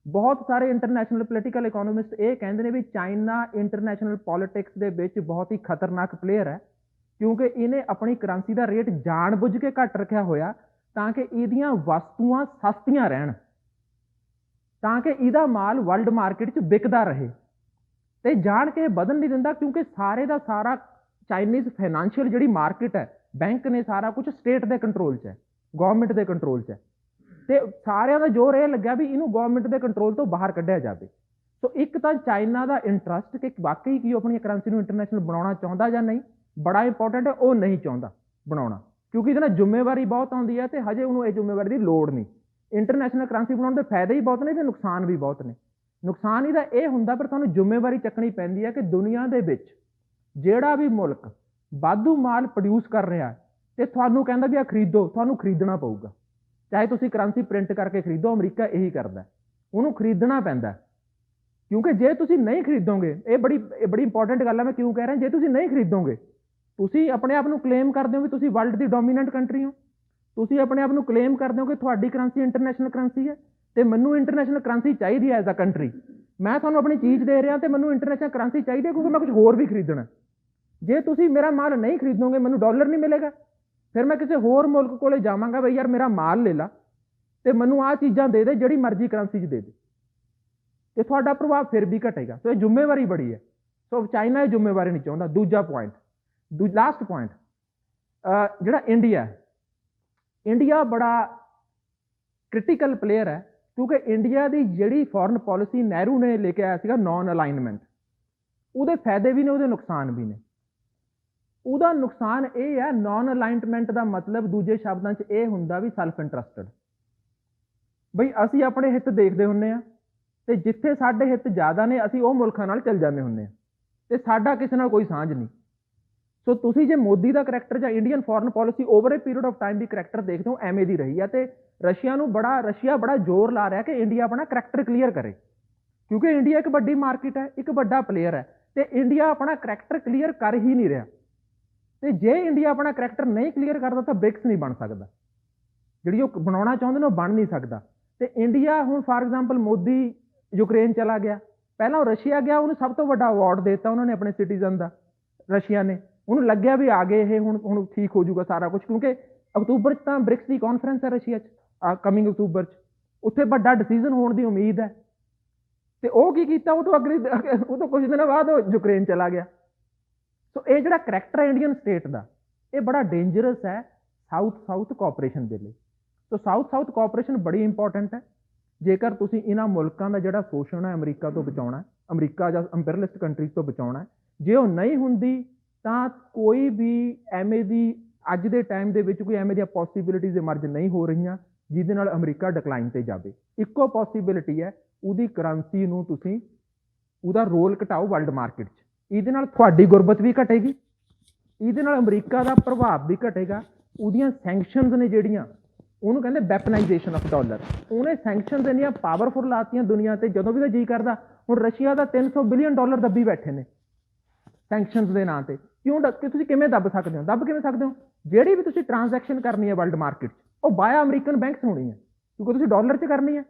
ਬਹੁਤ ਸਾਰੇ ਇੰਟਰਨੈਸ਼ਨਲ ਪੋਲੀਟੀਕਲ ਇਕਨੋਮਿਸਟ ਇਹ ਕਹਿੰਦੇ ਨੇ ਵੀ ਚਾਈਨਾ ਇੰਟਰਨੈਸ਼ਨਲ ਪੋਲਿਟਿਕਸ ਦੇ ਵਿੱਚ ਬਹੁਤ ਹੀ ਖਤਰਨਾਕ ਪਲੇਅਰ ਹੈ, ਕਿਉਂਕਿ ਇਹਨੇ ਆਪਣੀ ਕਰੰਸੀ ਦਾ ਰੇਟ ਜਾਣਬੁੱਝ ਕੇ ਘੱਟ ਰੱਖਿਆ ਹੋਇਆ। ਤਾਂ ਕਿ ਇਹਦੀਆਂ ਵਸਤੂਆਂ ਸਸਤੀਆਂ ਰਹਿਣ, ਤਾਂ ਕਿ ਇਹਦਾ ਮਾਲ ਵਰਲਡ ਮਾਰਕੀਟ 'ਚ ਵਿਕਦਾ ਰਹੇ। ਤੇ ਜਾਣ ਕੇ ਵਧਣ ਨਹੀਂ ਦਿੰਦਾ ਕਿਉਂਕਿ ਸਾਰੇ ਦਾ ਸਾਰਾ ਚਾਈਨੀਜ਼ ਫਾਈਨੈਂਸ਼ੀਅਲ ਜਿਹੜੀ ਮਾਰਕੀਟ ਹੈ ਬੈਂਕ ਨੇ ਸਾਰਾ ਕੁਝ ਸਟੇਟ ਦੇ ਕੰਟਰੋਲ 'ਚ ਹੈ ਗਵਰਨਮੈਂਟ ਦੇ ਕੰਟਰੋਲ 'ਚ ਹੈ। ਤੇ ਸਾਰਿਆਂ ਦਾ ਜ਼ੋਰ ਇਹ ਲੱਗਿਆ ਵੀ ਇਹਨੂੰ ਗਵਰਨਮੈਂਟ ਦੇ ਕੰਟਰੋਲ ਤੋਂ ਬਾਹਰ ਕੱਢਿਆ ਜਾਵੇ। ਸੋ ਇੱਕ ਤਾਂ ਚਾਈਨਾ ਦਾ ਇੰਟਰਸਟ ਕਿ ਵਾਕਈ ਕੀ ਉਹ ਆਪਣੀ ਕਰੰਸੀ ਨੂੰ ਇੰਟਰਨੈਸ਼ਨਲ ਬਣਾਉਣਾ ਚਾਹੁੰਦਾ ਜਾਂ ਨਹੀਂ, ਬੜਾ ਇੰਪੋਰਟੈਂਟ ਹੈ, ਉਹ ਨਹੀਂ ਚਾਹੁੰਦਾ ਬਣਾਉਣਾ। ਕਿਉਂਕਿ ਇਹਦੇ ਨਾਲ ਜ਼ਿੰਮੇਵਾਰੀ ਬਹੁਤ ਆਉਂਦੀ ਹੈ ਤੇ ਹਜੇ ਉਹਨੂੰ ਇਹ ਜ਼ਿੰਮੇਵਾਰੀ ਦੀ ਲੋੜ ਨਹੀਂ। ਇੰਟਰਨੈਸ਼ਨਲ ਕਰੰਸੀ ਬਣਾਉਣ ਦੇ ਫਾਇਦੇ ਹੀ ਬਹੁਤ ਨੇ ਤੇ ਨੁਕਸਾਨ ਵੀ ਬਹੁਤ ਨੇ। ਨੁਕਸਾਨ ਇਹਦਾ ਇਹ ਹੁੰਦਾ ਪਰ ਤੁਹਾਨੂੰ ਜ਼ਿੰਮੇਵਾਰੀ ਚੱਕਣੀ ਪੈਂਦੀ ਹੈ ਕਿ ਦੁਨੀਆ ਦੇ ਵਿੱਚ ਜਿਹੜਾ ਵੀ ਮੁਲਕ ਵਾਧੂ ਮਾਲ ਪ੍ਰੋਡਿਊਸ ਕਰ ਰਿਹਾ ਹੈ ਤੇ ਤੁਹਾਨੂੰ ਕਹਿੰਦਾ ਵੀ ਆ ਖਰੀਦੋ, ਤੁਹਾਨੂੰ ਖਰੀਦਣਾ ਪਊਗਾ। ਚਾਹੇ ਤੁਸੀਂ ਕਰੰਸੀ ਪ੍ਰਿੰਟ ਕਰਕੇ ਖਰੀਦੋ, ਅਮਰੀਕਾ ਇਹੀ ਕਰਦਾ ਉਹਨੂੰ ਖਰੀਦਣਾ ਪੈਂਦਾ ਕਿਉਂਕਿ ਜੇ ਤੁਸੀਂ ਨਹੀਂ ਖਰੀਦੋਗੇ, ਇਹ ਬੜੀ ਇਹ ਬੜੀ ਇੰਪੋਰਟੈਂਟ ਗੱਲ ਹੈ, ਮੈਂ ਕਿਉਂ ਕਹਿ ਰਿਹਾ, ਜੇ ਤੁਸੀਂ ਨਹੀਂ ਖਰੀਦੋਗੇ ਤੁਸੀਂ ਆਪਣੇ ਆਪ ਨੂੰ ਕਲੇਮ ਕਰਦੇ ਹੋ ਵੀ ਤੁਸੀਂ ਵਰਲਡ ਦੀ ਡੋਮੀਨੈਂਟ ਕੰਟਰੀ ਹੋ। ਤੁਸੀਂ ਆਪਣੇ ਆਪ ਨੂੰ ਕਲੇਮ ਕਰਦੇ ਹੋ ਕਿ ਤੁਹਾਡੀ ਕਰੰਸੀ ਇੰਟਰਨੈਸ਼ਨਲ ਕਰੰਸੀ ਹੈ ਤੇ ਮੈਨੂੰ ਇੰਟਰਨੈਸ਼ਨਲ ਕਰੰਸੀ ਚਾਹੀਦੀ ਹੈ ਐਜ਼ ਅ ਕੰਟਰੀ ਮੈਂ ਤੁਹਾਨੂੰ ਆਪਣੀ ਚੀਜ਼ ਦੇ ਰਿਹਾ ਤੇ ਮੈਨੂੰ ਇੰਟਰਨੈਸ਼ਨਲ ਕਰੰਸੀ ਚਾਹੀਦੀ ਹੈ ਕਿਉਂਕਿ ਮੈਂ ਕੁਝ ਹੋਰ ਵੀ ਖਰੀਦਣਾ ਜੇ ਤੁਸੀਂ ਮੇਰਾ ਮਾਲ ਨਹੀਂ ਖਰੀਦੋਗੇ, ਮੈਨੂੰ ਡਾਲਰ ਨਹੀਂ ਮਿਲੇਗਾ। ਫਿਰ ਮੈਂ ਕਿਸੇ ਹੋਰ ਮੁਲਕ ਕੋਲੇ ਜਾਵਾਂਗਾ, ਬਈ ਯਾਰ ਮੇਰਾ ਮਾਲ ਲੈ ਲਾ ਤੇ ਮੈਨੂੰ ਆਹ ਚੀਜ਼ਾਂ ਦੇ ਦੇ ਜਿਹੜੀ ਮਰਜ਼ੀ ਕਰੰਸੀ 'ਚ ਦੇ ਦੇ। ਤੇ ਤੁਹਾਡਾ ਪ੍ਰਭਾਵ ਫਿਰ ਵੀ ਘਟੇਗਾ। ਸੋ ਇਹ ਜ਼ਿੰਮੇਵਾਰੀ ਬੜੀ ਹੈ। ਸੋ ਚਾਈਨਾ ਇਹ ਜ਼ਿੰਮੇਵਾਰੀ ਨਹੀਂ ਚਾਹੁੰਦਾ। ਦੂਜਾ ਪੁਆਇੰਟ ਲਾਸਟ ਪੁਆਇੰਟ ਜਿਹੜਾ ਇੰਡੀਆ ਇੰਡੀਆ ਬੜਾ ਕ੍ਰਿਟੀਕਲ ਪਲੇਅਰ ਹੈ, ਕਿਉਂਕਿ ਇੰਡੀਆ ਦੀ ਜਿਹੜੀ ਫੋਰਨ ਪਾਲਿਸੀ ਨਹਿਰੂ ਨੇ ਲੈ ਕੇ ਆਇਆ ਸੀਗਾ ਨਾਨ ਅਲਾਈਨਮੈਂਟ ਉਹਦੇ ਫਾਇਦੇ ਵੀ ਨੇ, ਉਹਦੇ ਨੁਕਸਾਨ ਵੀ ਨੇ। ਉਹਦਾ ਨੁਕਸਾਨ ਇਹ ਹੈ ਨਾਨ ਅਲਾਈਨਮੈਂਟ ਦਾ ਮਤਲਬ ਦੂਜੇ ਸ਼ਬਦਾਂ 'ਚ ਇਹ ਹੁੰਦਾ ਵੀ ਸੈਲਫ ਇੰਟਰਸਟਡ ਬਈ ਅਸੀਂ ਆਪਣੇ ਹਿੱਤ ਦੇਖਦੇ ਹੁੰਨੇ ਆ, ਤੇ ਜਿੱਥੇ ਸਾਡੇ ਹਿੱਤ ਜ਼ਿਆਦਾ ਨੇ, ਅਸੀਂ ਉਹ ਮੁਲਕਾਂ ਨਾਲ ਚੱਲ ਜਾਂਦੇ ਹੁੰਨੇ ਆ, ਤੇ ਸਾਡਾ ਕਿਸੇ ਨਾਲ ਕੋਈ ਸਾਂਝ ਨਹੀਂ। ਸੋ ਤੁਸੀਂ ਜੇ ਮੋਦੀ ਦਾ ਕਰੈਕਟਰ ਜਾਂ Indian foreign policy over a period of time the character ਦੇਖਦੇ ਹੋ, ਐਵੇਂ ਦੀ ਰਹੀ ਹੈ ਤੇ ਰਸ਼ੀਆ ਨੂੰ ਬੜਾ, ਰਸ਼ੀਆ ਬੜਾ ਜ਼ੋਰ ਲਾ ਰਿਹਾ ਕਿ ਇੰਡੀਆ ਆਪਣਾ ਕਰੈਕਟਰ ਕਲੀਅਰ ਕਰੇ। ਕਿਉਂਕਿ ਇੰਡੀਆ ਇੱਕ ਵੱਡੀ ਮਾਰਕੀਟ ਹੈ, ਇੱਕ ਵੱਡਾ ਪਲੇਅਰ ਹੈ ਤੇ ਇੰਡੀਆ ਆਪਣਾ ਕਰੈਕਟਰ ਕਲੀਅਰ ਕਰ ਹੀ ਨਹੀਂ ਰਿਹਾ। ਤੇ ਜੇ ਇੰਡੀਆ ਆਪਣਾ ਕਰੈਕਟਰ ਨਹੀਂ ਕਲੀਅਰ ਕਰਦਾ ਤਾਂ ਬ੍ਰਿਕਸ ਨਹੀਂ ਬਣ ਸਕਦਾ। ਜਿਹੜੀ ਉਹ ਬਣਾਉਣਾ ਚਾਹੁੰਦੇ ਨੇ ਉਹ ਬਣ ਨਹੀਂ ਸਕਦਾ। ਤੇ ਇੰਡੀਆ ਹੁਣ ਫਾਰ ਐਗਜ਼ਾਮਪਲ ਮੋਦੀ ਯੂਕਰੇਨ ਚਲਾ ਗਿਆ। ਪਹਿਲਾਂ ਉਹ ਰਸ਼ੀਆ ਗਿਆ, ਉਹਨੂੰ ਸਭ ਤੋਂ ਵੱਡਾ ਅਵਾਰਡ ਦਿੱਤਾ ਉਹਨਾਂ ਨੇ ਆਪਣੇ ਸਿਟੀਜ਼ਨ ਦਾ, ਰਸ਼ੀਆ ਨੇ। ਉਹਨੂੰ ਲੱਗਿਆ ਵੀ ਆ ਗਏ ਇਹ, ਹੁਣ ਹੁਣ ਠੀਕ ਹੋ ਜਾਊਗਾ ਸਾਰਾ ਕੁਝ ਕਿਉਂਕਿ ਅਕਤੂਬਰ 'ਚ ਤਾਂ ਬ੍ਰਿਕਸ ਦੀ ਕਾਨਫਰੰਸ ਹੈ ਰਸ਼ੀਆ 'ਚ, ਆ ਕਮਿੰਗ ਅਕਤੂਬਰ 'ਚ। ਉੱਥੇ ਵੱਡਾ ਡਿਸੀਜਨ ਹੋਣ ਦੀ ਉਮੀਦ ਹੈ। ਤੇ ਉਹ ਕੀ ਕੀਤਾ, ਉਹ ਤੋਂ ਅਗਲੀ ਉਹ ਤੋਂ ਕੁਝ ਦਿਨਾਂ ਬਾਅਦ ਉਹ ਯੂਕਰੇਨ ਚਲਾ ਗਿਆ। ਸੋ ਇਹ ਜਿਹੜਾ ਕਰੈਕਟਰ ਹੈ ਇੰਡੀਅਨ ਸਟੇਟ ਦਾ, ਇਹ ਬੜਾ ਡੇਂਜਰਸ ਹੈ ਸਾਊਥ ਸਾਊਥ ਕੋਆਪਰੇਸ਼ਨ ਦੇ ਲਈ। ਸੋ ਸਾਊਥ ਸਾਊਥ ਕੋਆਪਰੇਸ਼ਨ ਬੜੀ ਇੰਪੋਰਟੈਂਟ ਹੈ। ਜੇਕਰ ਤੁਸੀਂ ਇਹਨਾਂ ਮੁਲਕਾਂ ਦਾ ਜਿਹੜਾ ਸ਼ੋਸ਼ਣ ਹੈ, ਅਮਰੀਕਾ ਤੋਂ ਬਚਾਉਣਾ ਅਮਰੀਕਾ ਜਾਂ ਇੰਪੀਰੀਅਲਿਸਟ ਕੰਟਰੀਜ਼ ਤੋਂ ਬਚਾਉਣਾ ਜੇ ਉਹ ਨਹੀਂ ਹੁੰਦੀ ਤਾਂ ਕੋਈ ਵੀ ਐਵੇਂ ਦੀ ਅੱਜ ਦੇ ਟਾਈਮ ਦੇ ਵਿੱਚ ਕੋਈ ਐਵੇਂ ਦੀਆਂ ਪੋਸਿਬਿਲਿਟੀਜ਼ ਇਮਰਜ ਨਹੀਂ ਹੋ ਰਹੀਆਂ, ਜਿਹਦੇ ਨਾਲ ਅਮਰੀਕਾ ਡਿਕਲਾਈਨ ਤੇ ਜਾਵੇ। ਇੱਕੋ ਪੋਸਿਬਿਲਿਟੀ ਹੈ, ਉਹਦੀ ਕਰੰਸੀ ਨੂੰ ਤੁਸੀਂ ਉਹਦਾ ਰੋਲ ਘਟਾਓ ਵਰਲਡ ਮਾਰਕੀਟ 'ਚ। ਇਹਦੇ ਨਾਲ ਤੁਹਾਡੀ ਗੁਰਬਤ ਵੀ ਘਟੇਗੀ। ਇਹਦੇ ਨਾਲ ਅਮਰੀਕਾ ਦਾ ਪ੍ਰਭਾਵ ਵੀ ਘਟੇਗਾ। ਉਹਦੀਆਂ ਸੈਂਕਸ਼ਨਸ ਨੇ ਜਿਹੜੀਆਂ, ਉਹਨੂੰ ਕਹਿੰਦੇ ਵੈਪਨਾਈਜੇਸ਼ਨ ਆਫ ਡਾਲਰ ਉਹਨੇ ਸੈਂਕਸ਼ਨਸ ਇੰਨੀਆਂ ਪਾਵਰਫੁਲ ਲਾਤੀਆਂ ਦੁਨੀਆ ਤੇ, ਜਦੋਂ ਵੀ ਤਾਂ ਜੀ ਕਰਦਾ, ਹੁਣ ਰਸ਼ੀਆ ਦਾ 300 ਬਿਲੀਅਨ ਡਾਲਰ ਦੱਬੀ ਬੈਠੇ ਨੇ। ਸੈਂਕਸ਼ਨਸ ਦੇ ਨਾਂ ਤੇ। ਕਿਉਂ ਦੱਬ ਤੁਸੀਂ ਕਿਵੇਂ ਦੱਬ ਸਕਦੇ ਹੋ? ਦੱਬ ਕਿਵੇਂ ਸਕਦੇ ਹੋ? ਜਿਹੜੀ ਵੀ ਤੁਸੀਂ ਟ੍ਰਾਂਜੈਕਸ਼ਨ ਕਰਨੀ ਹੈ ਵਰਲਡ ਮਾਰਕੀਟ 'ਚ, ਉਹ ਬਾਇਆ ਅਮਰੀਕਨ ਬੈਂਕਸ ਹੋਣੀ ਹੈ, ਕਿਉਂਕਿ ਤੁਸੀਂ ਡਾਲਰ 'ਚ ਕਰਨੀ ਹੈ।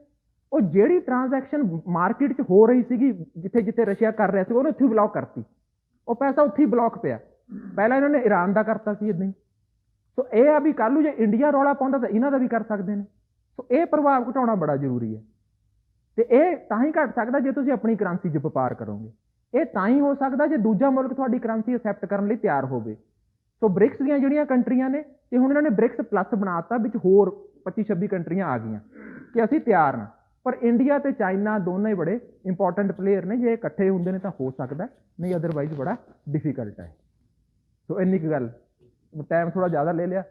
ਉਹ ਜਿਹੜੀ ਟ੍ਰਾਂਜੈਕਸ਼ਨ ਮਾਰਕੀਟ 'ਚ ਹੋ ਰਹੀ ਸੀਗੀ, ਜਿੱਥੇ ਜਿੱਥੇ ਰਸ਼ੀਆ ਕਰ ਰਿਹਾ ਸੀ, ਉਹਨੇ ਉੱਥੇ ਬਲੌਕ ਕਰਤੀ। ਉਹ ਪੈਸਾ ਉੱਥੇ ਹੀ ਬਲੌਕ ਪਿਆ। ਪਹਿਲਾਂ ਇਹਨਾਂ ਨੇ ਈਰਾਨ ਦਾ ਕਰਤਾ ਸੀ ਇਦਾਂ ਹੀ। ਸੋ ਇਹ ਆ ਵੀ ਕੱਲ੍ਹ ਨੂੰ ਜੇ ਇੰਡੀਆ ਰੌਲਾ ਪਾਉਂਦਾ ਤਾਂ ਇਹਨਾਂ ਦਾ ਵੀ ਕਰ ਸਕਦੇ ਨੇ। ਸੋ ਇਹ ਪ੍ਰਭਾਵ ਘਟਾਉਣਾ ਬੜਾ ਜ਼ਰੂਰੀ ਹੈ। ਤੇ ਇਹ ਤਾਂ ਹੀ ਘਟ ਸਕਦਾ ਜੇ ਤੁਸੀਂ ਆਪਣੀ ਕਰੰਸੀ 'ਚ ਵਪਾਰ ਕਰੋਗੇ। ਇਹ ਤਾਂ ਹੀ ਹੋ ਸਕਦਾ ਜੇ ਦੂਜਾ ਮੁਲਕ ਤੁਹਾਡੀ ਕਰੰਸੀ ਅਸੈਪਟ ਕਰਨ ਲਈ ਤਿਆਰ ਹੋਵੇ। ਸੋ ਬ੍ਰਿਕਸ ਦੀਆਂ ਜਿਹੜੀਆਂ ਕੰਟਰੀਆਂ ਨੇ, ਤੇ ਹੁਣ ਇਹਨਾਂ ਨੇ ਬ੍ਰਿਕਸ ਪਲੱਸ ਬਣਾਤਾ ਵਿੱਚ ਹੋਰ 25 26 ਕੰਟਰੀਆਂ ਆ ਗਈਆਂ, ਕਿ ਅਸੀਂ ਤਿਆਰ ਨਾ ਪਰ ਇੰਡੀਆ ਤੇ ਚਾਈਨਾ ਦੋਨੇ ਹੀ ਬੜੇ ਇੰਪੋਰਟੈਂਟ ਪਲੇਅਰ ਨੇ, ਜੇ ਇਕੱਠੇ ਹੁੰਦੇ ਨੇ ਤਾਂ ਹੋ ਸਕਦਾ, ਨਹੀਂ ਅਦਰਵਾਈਜ਼ ਬੜਾ ਡਿਫਿਕਲਟ ਹੈ। ਸੋ ਇੰਨੀ ਕੁ ਗੱਲ ਟਾਈਮ ਥੋੜਾ ਜ਼ਿਆਦਾ ਲੈ ਲਿਆ।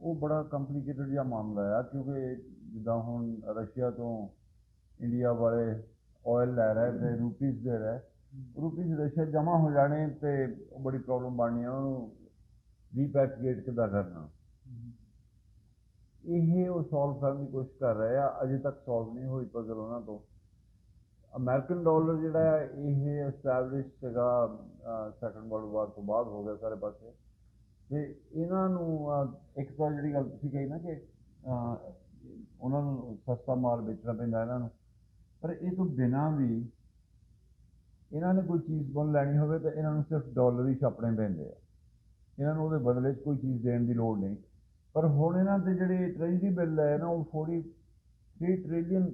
ਉਹ ਬੜਾ ਕੰਪਲਿਕੇਟਡ ਜਿਹਾ ਮਾਮਲਾ ਆ, ਕਿਉਂਕਿ ਜਿੱਦਾਂ ਹੁਣ ਰਸ਼ੀਆ ਤੋਂ ਇੰਡੀਆ ਵਾਲੇ ਆਇਲ ਲੈ ਰਹੇ ਤੇ ਰੂਪੀਸ ਦੇ ਰਿਹਾ। ਰੂਪੀਸ ਰਸ਼ੀਆ ਜਮ੍ਹਾਂ ਹੋ ਜਾਣੇ ਤੇ ਉਹ ਬੜੀ ਪ੍ਰੋਬਲਮ ਬਣਨੀ ਆ, ਉਹਨੂੰ ਰੀਪੈਟਰੀਏਟ ਕਿੱਦਾਂ ਕਰਨਾ। ਇਹ ਉਹ ਸੋਲਵ ਕਰਨ ਦੀ ਕੋਸ਼ਿਸ਼ ਕਰ ਰਹੇ ਆ, ਅਜੇ ਤੱਕ ਸੋਲਵ ਨਹੀਂ ਹੋਈ ਪਜ਼ਲ ਉਹਨਾਂ ਤੋਂ। ਅਮਰੀਕਨ ਡਾਲਰ ਜਿਹੜਾ ਹੈ ਇਹ ਐਸਟੈਬਲਿਸ਼ ਸੀਗਾ ਸੈਕੰਡ ਵਰਲਡ ਵਾਰ ਤੋਂ ਬਾਅਦ ਹੋ ਗਿਆ ਸਾਰੇ ਪਾਸੇ। ਤੇ ਇਹਨਾਂ ਨੂੰ ਇੱਕ ਤਾਂ ਜਿਹੜੀ ਗੱਲ ਤੁਸੀਂ ਕਹੀ ਨਾ ਕਿ ਉਹਨਾਂ ਨੂੰ ਸਸਤਾ ਮਾਲ ਵੇਚਣਾ ਪੈਂਦਾ ਇਹਨਾਂ ਨੂੰ। ਪਰ ਇਹ ਤੋਂ ਬਿਨਾਂ ਵੀ ਇਹਨਾਂ ਨੇ ਕੋਈ ਚੀਜ਼ ਬਣ ਲੈਣੀ ਹੋਵੇ ਤਾਂ ਇਹਨਾਂ ਨੂੰ ਸਿਰਫ ਡਾਲਰ ਹੀ ਛਾਪਣੇ ਪੈਂਦੇ ਆ। ਇਹਨਾਂ ਨੂੰ ਉਹਦੇ ਬਦਲੇ 'ਚ ਕੋਈ ਚੀਜ਼ ਦੇਣ ਦੀ ਲੋੜ ਨਹੀਂ। ਪਰ ਹੁਣ ਇਹਨਾਂ ਦੇ ਜਿਹੜੇ ਟ੍ਰੇਜਰੀ ਬਿੱਲ ਹੈ ਨਾ, ਉਹ 43 ਟ੍ਰਿਲੀਅਨ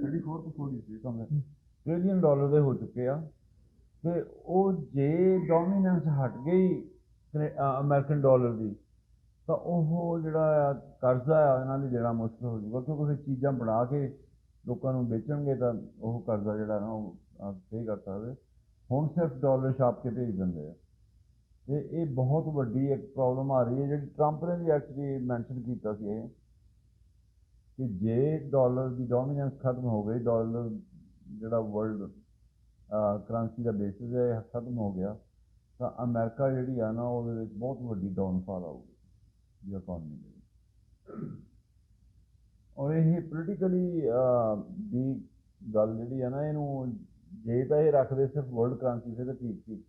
34 ਤੋਂ 43 ਸਮਝ ਟ੍ਰਿਲੀਅਨ ਡਾਲਰ ਦੇ ਹੋ ਚੁੱਕੇ ਆ। ਤੇ ਉਹ ਜੇ ਡੋਮੀਨੈਂਸ ਹਟ ਗਈ ਅਮਰੀਕਨ ਡਾਲਰ ਦੀ, ਤਾਂ ਉਹ ਜਿਹੜਾ ਆ ਕਰਜ਼ਾ ਆ, ਇਹਨਾਂ ਲਈ ਦੇਣਾ ਮੁਸ਼ਕਲ ਹੋ ਜਾਊਗਾ ਕਿਉਂਕਿ ਫਿਰ ਚੀਜ਼ਾਂ ਬਣਾ ਕੇ ਲੋਕਾਂ ਨੂੰ ਵੇਚਣਗੇ ਤਾਂ ਉਹ ਕਰਜ਼ਾ ਜਿਹੜਾ ਨਾ ਉਹ ਸਹੀ ਕਰ ਸਕਦੇ। ਹੁਣ ਸਿਰਫ ਡਾਲਰ ਛਾਪ ਕੇ ਭੇਜ ਦਿੰਦੇ ਆ। ਤੇ ਇਹ ਬਹੁਤ ਵੱਡੀ ਇੱਕ ਪ੍ਰੋਬਲਮ ਆ ਰਹੀ ਹੈ, ਜਿਹੜੀ ਟਰੰਪ ਨੇ ਵੀ ਐਕਚੁਅਲੀ ਮੈਂਸ਼ਨ ਕੀਤਾ ਸੀ ਇਹ, ਕਿ ਜੇ ਡਾਲਰ ਦੀ ਡੋਮੀਨੈਂਸ ਖਤਮ ਹੋ ਗਈ ਡਾਲਰ ਜਿਹੜਾ ਵਰਲਡ ਕਰੰਸੀ ਦਾ ਬੇਸਿਸ ਹੈ, ਇਹ ਖਤਮ ਹੋ ਗਿਆ, ਤਾਂ ਅਮਰੀਕਾ ਜਿਹੜੀ ਆ ਨਾ, ਉਹਦੇ ਵਿੱਚ ਬਹੁਤ ਵੱਡੀ ਡਾਊਨਫਾਲ ਆਊਗੀ, ਦੀ ਇਕਨੋਮੀ ਦੇ ਵਿੱਚ। ਔਰ ਇਹ ਪੋਲੀਟੀਕਲੀ ਦੀ ਗੱਲ ਜਿਹੜੀ ਆ ਨਾ, ਇਹਨੂੰ ਜੇ ਤਾਂ ਇਹ ਰੱਖਦੇ ਸਿਰਫ ਵਰਲਡ ਕਰੰਸੀ ਤੇ ਤਾਂ ਠੀਕ ਸੀ,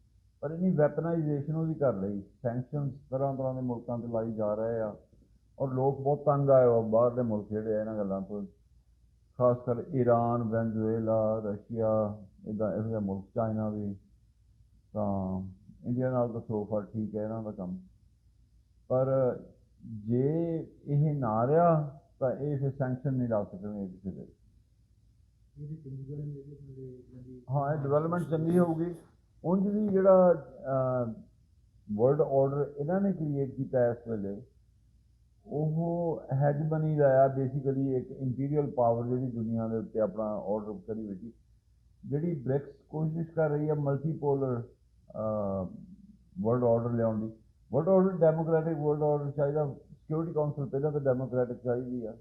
ਪਰ ਇਹਨੀ ਵੈਪਨਾਈਜੇਸ਼ਨ ਉਹਦੀ ਕਰ ਲਈ ਸੈਂਕਸ਼ਨਸ ਤਰ੍ਹਾਂ ਤਰ੍ਹਾਂ ਦੇ ਮੁਲਕਾਂ ਤੇ ਲਾਈ ਜਾ ਰਹੇ ਆ, ਔਰ ਲੋਕ ਬਹੁਤ ਤੰਗ ਆਏ ਹੋ ਬਾਹਰਲੇ ਮੁਲਕ ਜਿਹੜੇ ਆ ਇਹਨਾਂ ਗੱਲਾਂ ਤੋਂ, ਖਾਸ ਕਰ ਈਰਾਨ ਵੈਨਜ਼ੂਏਲਾ, ਰਸ਼ੀਆ ਇਦਾਂ ਇਹੋ ਜਿਹੇ ਮੁਲਕ, ਚਾਈਨਾ ਵੀ, ਤਾਂ ਇੰਡੀਆ ਨਾਲ ਤਾਂ ਸੋ ਠੀਕ ਹੈ ਇਹਨਾਂ ਦਾ ਕੰਮ, ਪਰ ਜੇ ਇਹ ਨਾ ਰਿਹਾ ਤਾਂ ਇਹ ਫਿਰ ਸੈਂਕਸ਼ਨ ਨਹੀਂ ਲਾ ਸਕਣਗੇ ਕਿਸੇ ਦੇ। ਹਾਂ ਇਹ ਡਿਵੈਲਪਮੈਂਟ ਚੰਗੀ ਹੋਊਗੀ। ਉਂਝ ਵੀ ਜਿਹੜਾ ਵਰਲਡ ਆਰਡਰ ਇਹਨਾਂ ਨੇ ਕ੍ਰੀਏਟ ਕੀਤਾ ਇਸ ਵੇਲੇ ਉਹ ਹੈਜਮਨੀ ਦਾ ਆ ਬੇਸਿਕਲੀ ਇੱਕ ਇੰਪੀਰੀਅਲ ਪਾਵਰ ਜਿਹੜੀ ਦੁਨੀਆ ਦੇ ਉੱਤੇ ਆਪਣਾ ਆਰਡਰ ਕਰੀ ਬੈਠੀ। ਜਿਹੜੀ ਬ੍ਰਿਕਸ ਕੋਸ਼ਿਸ਼ ਕਰ ਰਹੀ ਹੈ ਮਲਟੀਪੋਲਰ ਵਰਲਡ ਆਰਡਰ ਲਿਆਉਣ ਦੀ। World order democratic world order ਚਾਹੀਦਾ ਸਿਕਿਉਰਿਟੀ ਕਾਉਂਸਲ ਪਹਿਲਾਂ ਤਾਂ ਡੈਮੋਕ੍ਰੈਟਿਕ ਚਾਹੀਦੀ ਆ।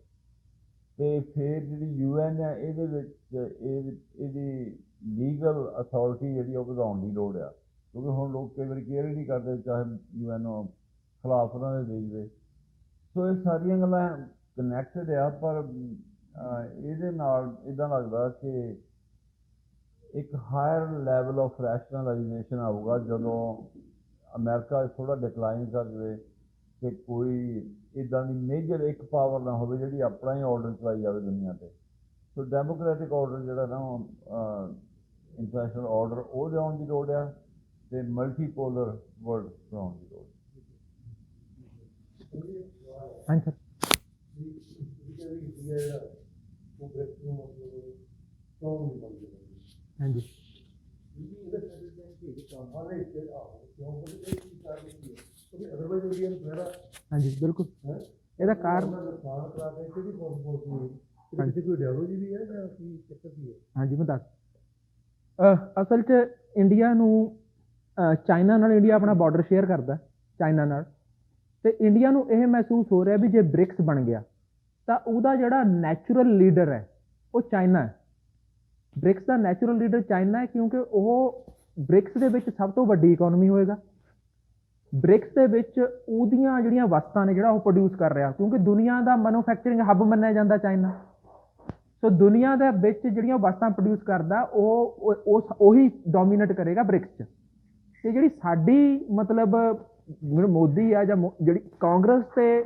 ਤੇ ਫਿਰ ਜਿਹੜੀ ਯੂਐਨ ਹੈ ਇਹਦੇ ਵਿੱਚ ਇਹ, ਇਹਦੀ ਲੀਗਲ ਅਥਾਰਟੀ ਜਿਹੜੀ ਉਹ ਵਧਾਉਣ ਦੀ ਲੋੜ ਆ। ਕਿਉਂਕਿ ਹੁਣ ਲੋਕ ਕਈ ਵਾਰੀ ਕੇਅਰ ਨਹੀਂ ਕਰਦੇ ਚਾਹੇ ਯੂਐਨ ਖਿਲਾਫ ਉਹਨਾਂ ਦੇ ਦੇ ਸੋ ਇਹ ਸਾਰੀਆਂ ਗੱਲਾਂ ਕਨੈਕਟਡ ਆ, ਪਰ ਇਹਦੇ ਨਾਲ ਇਦਾਂ ਲੱਗਦਾ ਕਿ ਇੱਕ ਹਾਇਰ ਲੈਵਲ ਆਫ ਰੈਸ਼ਨਲਾਈਜੇਸ਼ਨ ਆਊਗਾ ਜਦੋਂ ਅਮਰੀਕਾ ਥੋੜਾ ਡਿਕਲਾਈਨ ਕਰ ਜਵੇ। ਕਿ ਕੋਈ ਇਦਾਂ ਦੀ ਮੇਜਰ ਇੱਕ ਪਾਵਰ ਨਾ ਹੋਵੇ ਜਿਹੜੀ ਆਪਣਾ ਹੀ ਆਰਡਰ ਚਲਾਈ ਜਾਵੇ ਦੁਨੀਆ ਤੇ। ਸੋ ਡੈਮੋਕ੍ਰੈਟਿਕ ਆਰਡਰ ਜਿਹੜਾ ਨਾ ਇੰਟਰਨੈਸ਼ਨਲ ਆਰਡਰ ਉਹ ਲਿਆਉਣ ਦੀ ਲੋੜ ਆ ਤੇ ਮਲਟੀਪੋਲਰ ਵਰਲਡ ਬਣਾਉਣ ਦੀ ਲੋੜ।
ਹਾਂਜੀ ਸਰ। ਹਾਂਜੀ। ਹਾਂਜੀ ਬਿਲਕੁਲ। ਇਹਦਾ ਕਾਰਨ ਹਾਂਜੀ। ਮੈਂ ਦੱਸ। ਅਸਲ 'ਚ ਇੰਡੀਆ ਨੂੰ ਚਾਈਨਾ ਨਾਲ ਇੰਡੀਆ ਆਪਣਾ ਬਾਰਡਰ ਸ਼ੇਅਰ ਕਰਦਾ ਚਾਈਨਾ ਨਾਲ। ਤੇ ਇੰਡੀਆ ਨੂੰ ਇਹ ਮਹਿਸੂਸ ਹੋ ਰਿਹਾ ਵੀ ਜੇ ਬ੍ਰਿਕਸ ਬਣ ਗਿਆ ਤਾਂ ਉਹਦਾ ਜਿਹੜਾ ਨੈਚੁਰਲ ਲੀਡਰ ਹੈ ਉਹ ਚਾਈਨਾ ਹੈ। ਬ੍ਰਿਕਸ ਦਾ ਨੈਚੁਰਲ ਲੀਡਰ ਚਾਈਨਾ ਹੈ ਕਿਉਂਕਿ ਉਹ ਬ੍ਰਿਕਸ ਦੇ ਵਿੱਚ ਸਭ ਤੋਂ ਵੱਡੀ ਇਕਨੋਮੀ ਹੋਏਗਾ। ਬ੍ਰਿਕਸ ਦੇ ਵਿੱਚ ਉਹਦੀਆਂ ਜਿਹੜੀਆਂ ਵਸਤਾਂ ਨੇ ਜਿਹੜਾ ਉਹ ਪ੍ਰੋਡਿਊਸ ਕਰ ਰਿਹਾ, ਕਿਉਂਕਿ ਦੁਨੀਆ ਦਾ ਮੈਨੂਫੈਕਚਰਿੰਗ ਹੱਬ ਮੰਨਿਆ ਜਾਂਦਾ ਚਾਈਨਾ। ਸੋ ਦੁਨੀਆ ਦੇ ਵਿੱਚ ਜਿਹੜੀਆਂ ਵਸਤਾਂ ਪ੍ਰੋਡਿਊਸ ਕਰਦਾ, ਉਹ ਉਸ ਉਹੀ ਡੋਮੀਨੇਟ ਕਰੇਗਾ ਬ੍ਰਿਕਸ 'ਚ। ਤੇ ਜਿਹੜੀ ਸਾਡੀ ਮਤਲਬ ਮੋਦੀ ਆ ਜਾਂ ਮੋ- ਜਿਹੜੀ ਕਾਂਗਰਸ ਤੇ,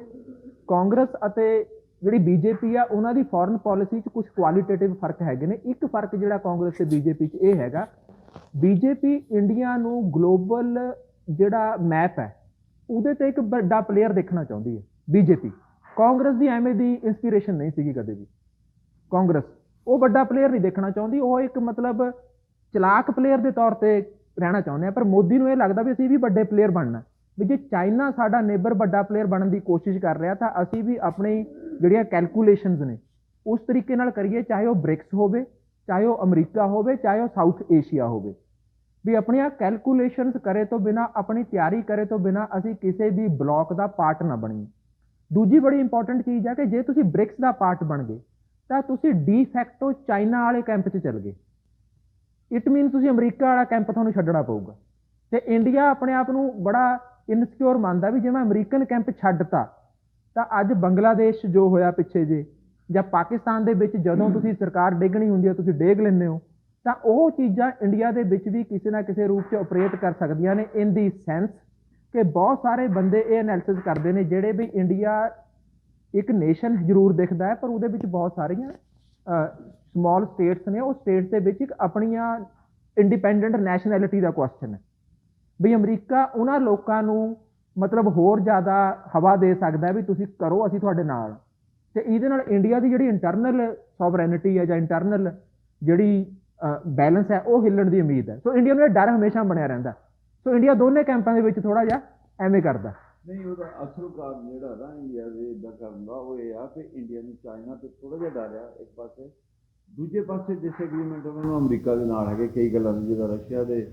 ਕਾਂਗਰਸ ਅਤੇ ਜਿਹੜੀ ਬੀਜੇਪੀ ਆ, ਉਹਨਾਂ ਦੀ ਫੋਰਨ ਪਾਲਿਸੀ 'ਚ ਕੁਝ ਕੁਆਲੀਟੇਟਿਵ ਫ਼ਰਕ ਹੈਗੇ ਨੇ। ਇੱਕ ਫ਼ਰਕ ਜਿਹੜਾ ਕਾਂਗਰਸ ਤੇ ਬੀਜੇਪੀ 'ਚ ਇਹ ਹੈਗਾ, ਬੀਜੇਪੀ ਇੰਡੀਆ ਨੂੰ ਗਲੋਬਲ ਜਿਹੜਾ ਮੈਪ ਹੈ, ਉਹਦੇ ਤੇ ਇੱਕ ਵੱਡਾ ਪਲੇਅਰ ਦੇਖਣਾ ਚਾਹੁੰਦੀ ਹੈ ਬੀਜੇਪੀ ਕਾਂਗਰਸ ਦੀ ਐਵੇਂ ਦੀ ਇਨਸਪੀਰੇਸ਼ਨ ਨਹੀਂ ਸੀਗੀ ਕਦੇ ਵੀ। ਕਾਂਗਰਸ, ਉਹ ਵੱਡਾ ਪਲੇਅਰ ਨਹੀਂ ਦੇਖਣਾ ਚਾਹੁੰਦੀ, ਉਹ ਇੱਕ ਮਤਲਬ ਚਲਾਕ ਪਲੇਅਰ ਦੇ ਤੌਰ ਤੇ ਰਹਿਣਾ ਚਾਹੁੰਦੇ ਆ, ਪਰ ਮੋਦੀ ਨੂੰ ਇਹ ਲੱਗਦਾ ਵੀ ਅਸੀਂ ਵੀ ਵੱਡੇ ਪਲੇਅਰ ਬਣਨਾ ਵੀ ਜੇ ਚਾਈਨਾ ਸਾਡਾ ਨੇਬਰ ਵੱਡਾ ਪਲੇਅਰ ਬਣਨ ਦੀ ਕੋਸ਼ਿਸ਼ ਕਰ ਰਿਹਾ, ਤਾਂ ਅਸੀਂ ਵੀ ਆਪਣੀ ਜਿਹੜੀਆਂ ਕੈਲਕੂਲੇਸ਼ਨਸ ਨੇ, ਉਸ ਤਰੀਕੇ ਨਾਲ ਕਰੀਏ, ਚਾਹੇ ਉਹ ਬ੍ਰਿਕਸ ਹੋਵੇ, ਚਾਹੇ ਉਹ ਅਮਰੀਕਾ ਹੋਵੇ, ਚਾਹੇ ਉਹ ਸਾਊਥ ਏਸ਼ੀਆ ਹੋਵੇ। ਵੀ ਆਪਣੀਆਂ ਕੈਲਕੂਲੇਸ਼ਨਸ ਕਰੇ ਤੋਂ ਬਿਨਾ ਆਪਣੀ ਤਿਆਰੀ ਕਰੇ ਤੋਂ ਬਿਨਾ ਅਸੀਂ ਕਿਸੇ ਵੀ ਬਲੌਕ ਦਾ ਪਾਰਟ ਨਾ ਬਣੀਏ। ਦੂਜੀ ਬੜੀ ਇੰਪੋਰਟੈਂਟ ਚੀਜ਼ ਹੈ ਕਿ ਜੇ ਤੁਸੀਂ ਬ੍ਰਿਕਸ ਦਾ ਪਾਰਟ ਬਣ ਗਏ ਤਾਂ ਤੁਸੀਂ ਡੀ ਫੈਕਟੋ ਚਾਈਨਾ ਵਾਲੇ ਕੈਂਪ 'ਚ ਚੱਲ ਗਏ। ਇਟ ਮੀਨ ਤੁਸੀਂ ਅਮਰੀਕਾ ਵਾਲਾ ਕੈਂਪ ਤੁਹਾਨੂੰ ਛੱਡਣਾ ਪਊਗਾ। ਤੇ ਇੰਡੀਆ ਆਪਣੇ ਆਪ ਨੂੰ ਬੜਾ ਇਨਸਿਕਿਉਰ ਮੰਨਦਾ ਵੀ ਜੇ ਮੈਂ ਅਮਰੀਕਨ ਕੈਂਪ ਛੱਡਤਾ ਤਾਂ ਅੱਜ ਬੰਗਲਾਦੇਸ਼ ਜੋ ਹੋਇਆ ਪਿੱਛੇ ਜੇ ਜਾਂ ਪਾਕਿਸਤਾਨ ਦੇ ਵਿੱਚ ਜਦੋਂ ਤੁਸੀਂ ਸਰਕਾਰ ਡੇਗਣੀ ਹੁੰਦੀ ਹੈ ਤੁਸੀਂ ਡੇਗ ਲੈਂਦੇ ਹੋ। ਤਾਂ ਉਹ ਚੀਜ਼ਾਂ ਇੰਡੀਆ ਦੇ ਵਿੱਚ ਵੀ ਕਿਸੇ ਨਾ ਕਿਸੇ ਰੂਪ 'ਚ ਆਪਰੇਟ ਕਰ ਸਕਦੀਆਂ ਨੇ ਇਨ ਦੀ ਸੈਂਸ ਕਿ ਬਹੁਤ ਸਾਰੇ ਬੰਦੇ ਇਹ ਐਨਾਲਿਸਿਸ ਕਰਦੇ ਨੇ ਜਿਹੜੇ ਵੀ ਇੰਡੀਆ ਇੱਕ ਨੇਸ਼ਨ ਜ਼ਰੂਰ ਦਿਖਦਾ ਹੈ, ਪਰ ਉਹਦੇ ਵਿੱਚ ਬਹੁਤ ਸਾਰੀਆਂ ਸਮਾਲ ਸਟੇਟਸ ਨੇ, ਉਹ ਸਟੇਟਸ ਦੇ ਵਿੱਚ ਇੱਕ ਆਪਣੀਆਂ ਇੰਡੀਪੈਂਡੈਂਟ ਨੈਸ਼ਨੈਲਿਟੀ ਦਾ ਕੁਐਸਚਨ ਹੈ। ਵੀ ਅਮਰੀਕਾ ਉਹਨਾਂ ਲੋਕਾਂ ਨੂੰ ਮਤਲਬ ਹੋਰ ਜ਼ਿਆਦਾ ਹਵਾ ਦੇ ਸਕਦਾ ਵੀ ਤੁਸੀਂ ਕਰੋ, ਅਸੀਂ ਤੁਹਾਡੇ ਨਾਲ। ਤੇ ਇਹਦੇ ਨਾਲ ਇੰਡੀਆ ਦੀ ਜਿਹੜੀ ਇੰਟਰਨਲ ਸੋਵਰੈਨਿਟੀ ਹੈ ਜਾਂ ਇੰਟਰਨਲ ਜਿਹੜੀ ਬੈਲੈਂਸ ਹੈ ਉਹ ਹਿੱਲਣ ਦੀ ਉਮੀਦ ਹੈ। ਸੋ ਇੰਡੀਆ ਨੂੰ ਇਹ ਡਰ ਹਮੇਸ਼ਾ ਬਣਿਆ ਰਹਿੰਦਾ ਸੋ ਇੰਡੀਆ ਦੋਨੇ ਕੈਂਪਾਂ ਦੇ ਵਿੱਚ ਥੋੜਾ ਜਿਹਾ ਐਵੇਂ ਕਰਦਾ
ਨਹੀਂ ਉਹਦਾ ਅਸਲ ਕਾਰਨ ਜਿਹੜਾ ਨਾ ਇੰਡੀਆ ਦੇ ਇਦਾਂ ਕਰਨ ਦਾ ਉਹ ਇਹ ਆ ਕਿ ਇੰਡੀਆ ਨੂੰ ਚਾਈਨਾ ਤੇ ਥੋੜਾ ਜਿਹਾ ਡਰ ਆ ਇੱਕ ਪਾਸੇ। ਦੂਜੇ ਪਾਸੇ ਡਿਸਐਗਰੀਮੈਂਟ ਉਹਨਾਂ ਨੂੰ ਅਮਰੀਕਾ ਦੇ ਨਾਲ ਹੈਗੇ ਕਈ ਗੱਲਾਂ ਦੇ ਜਿਹੜਾ ਰਸ਼ੀਆ ਦੇ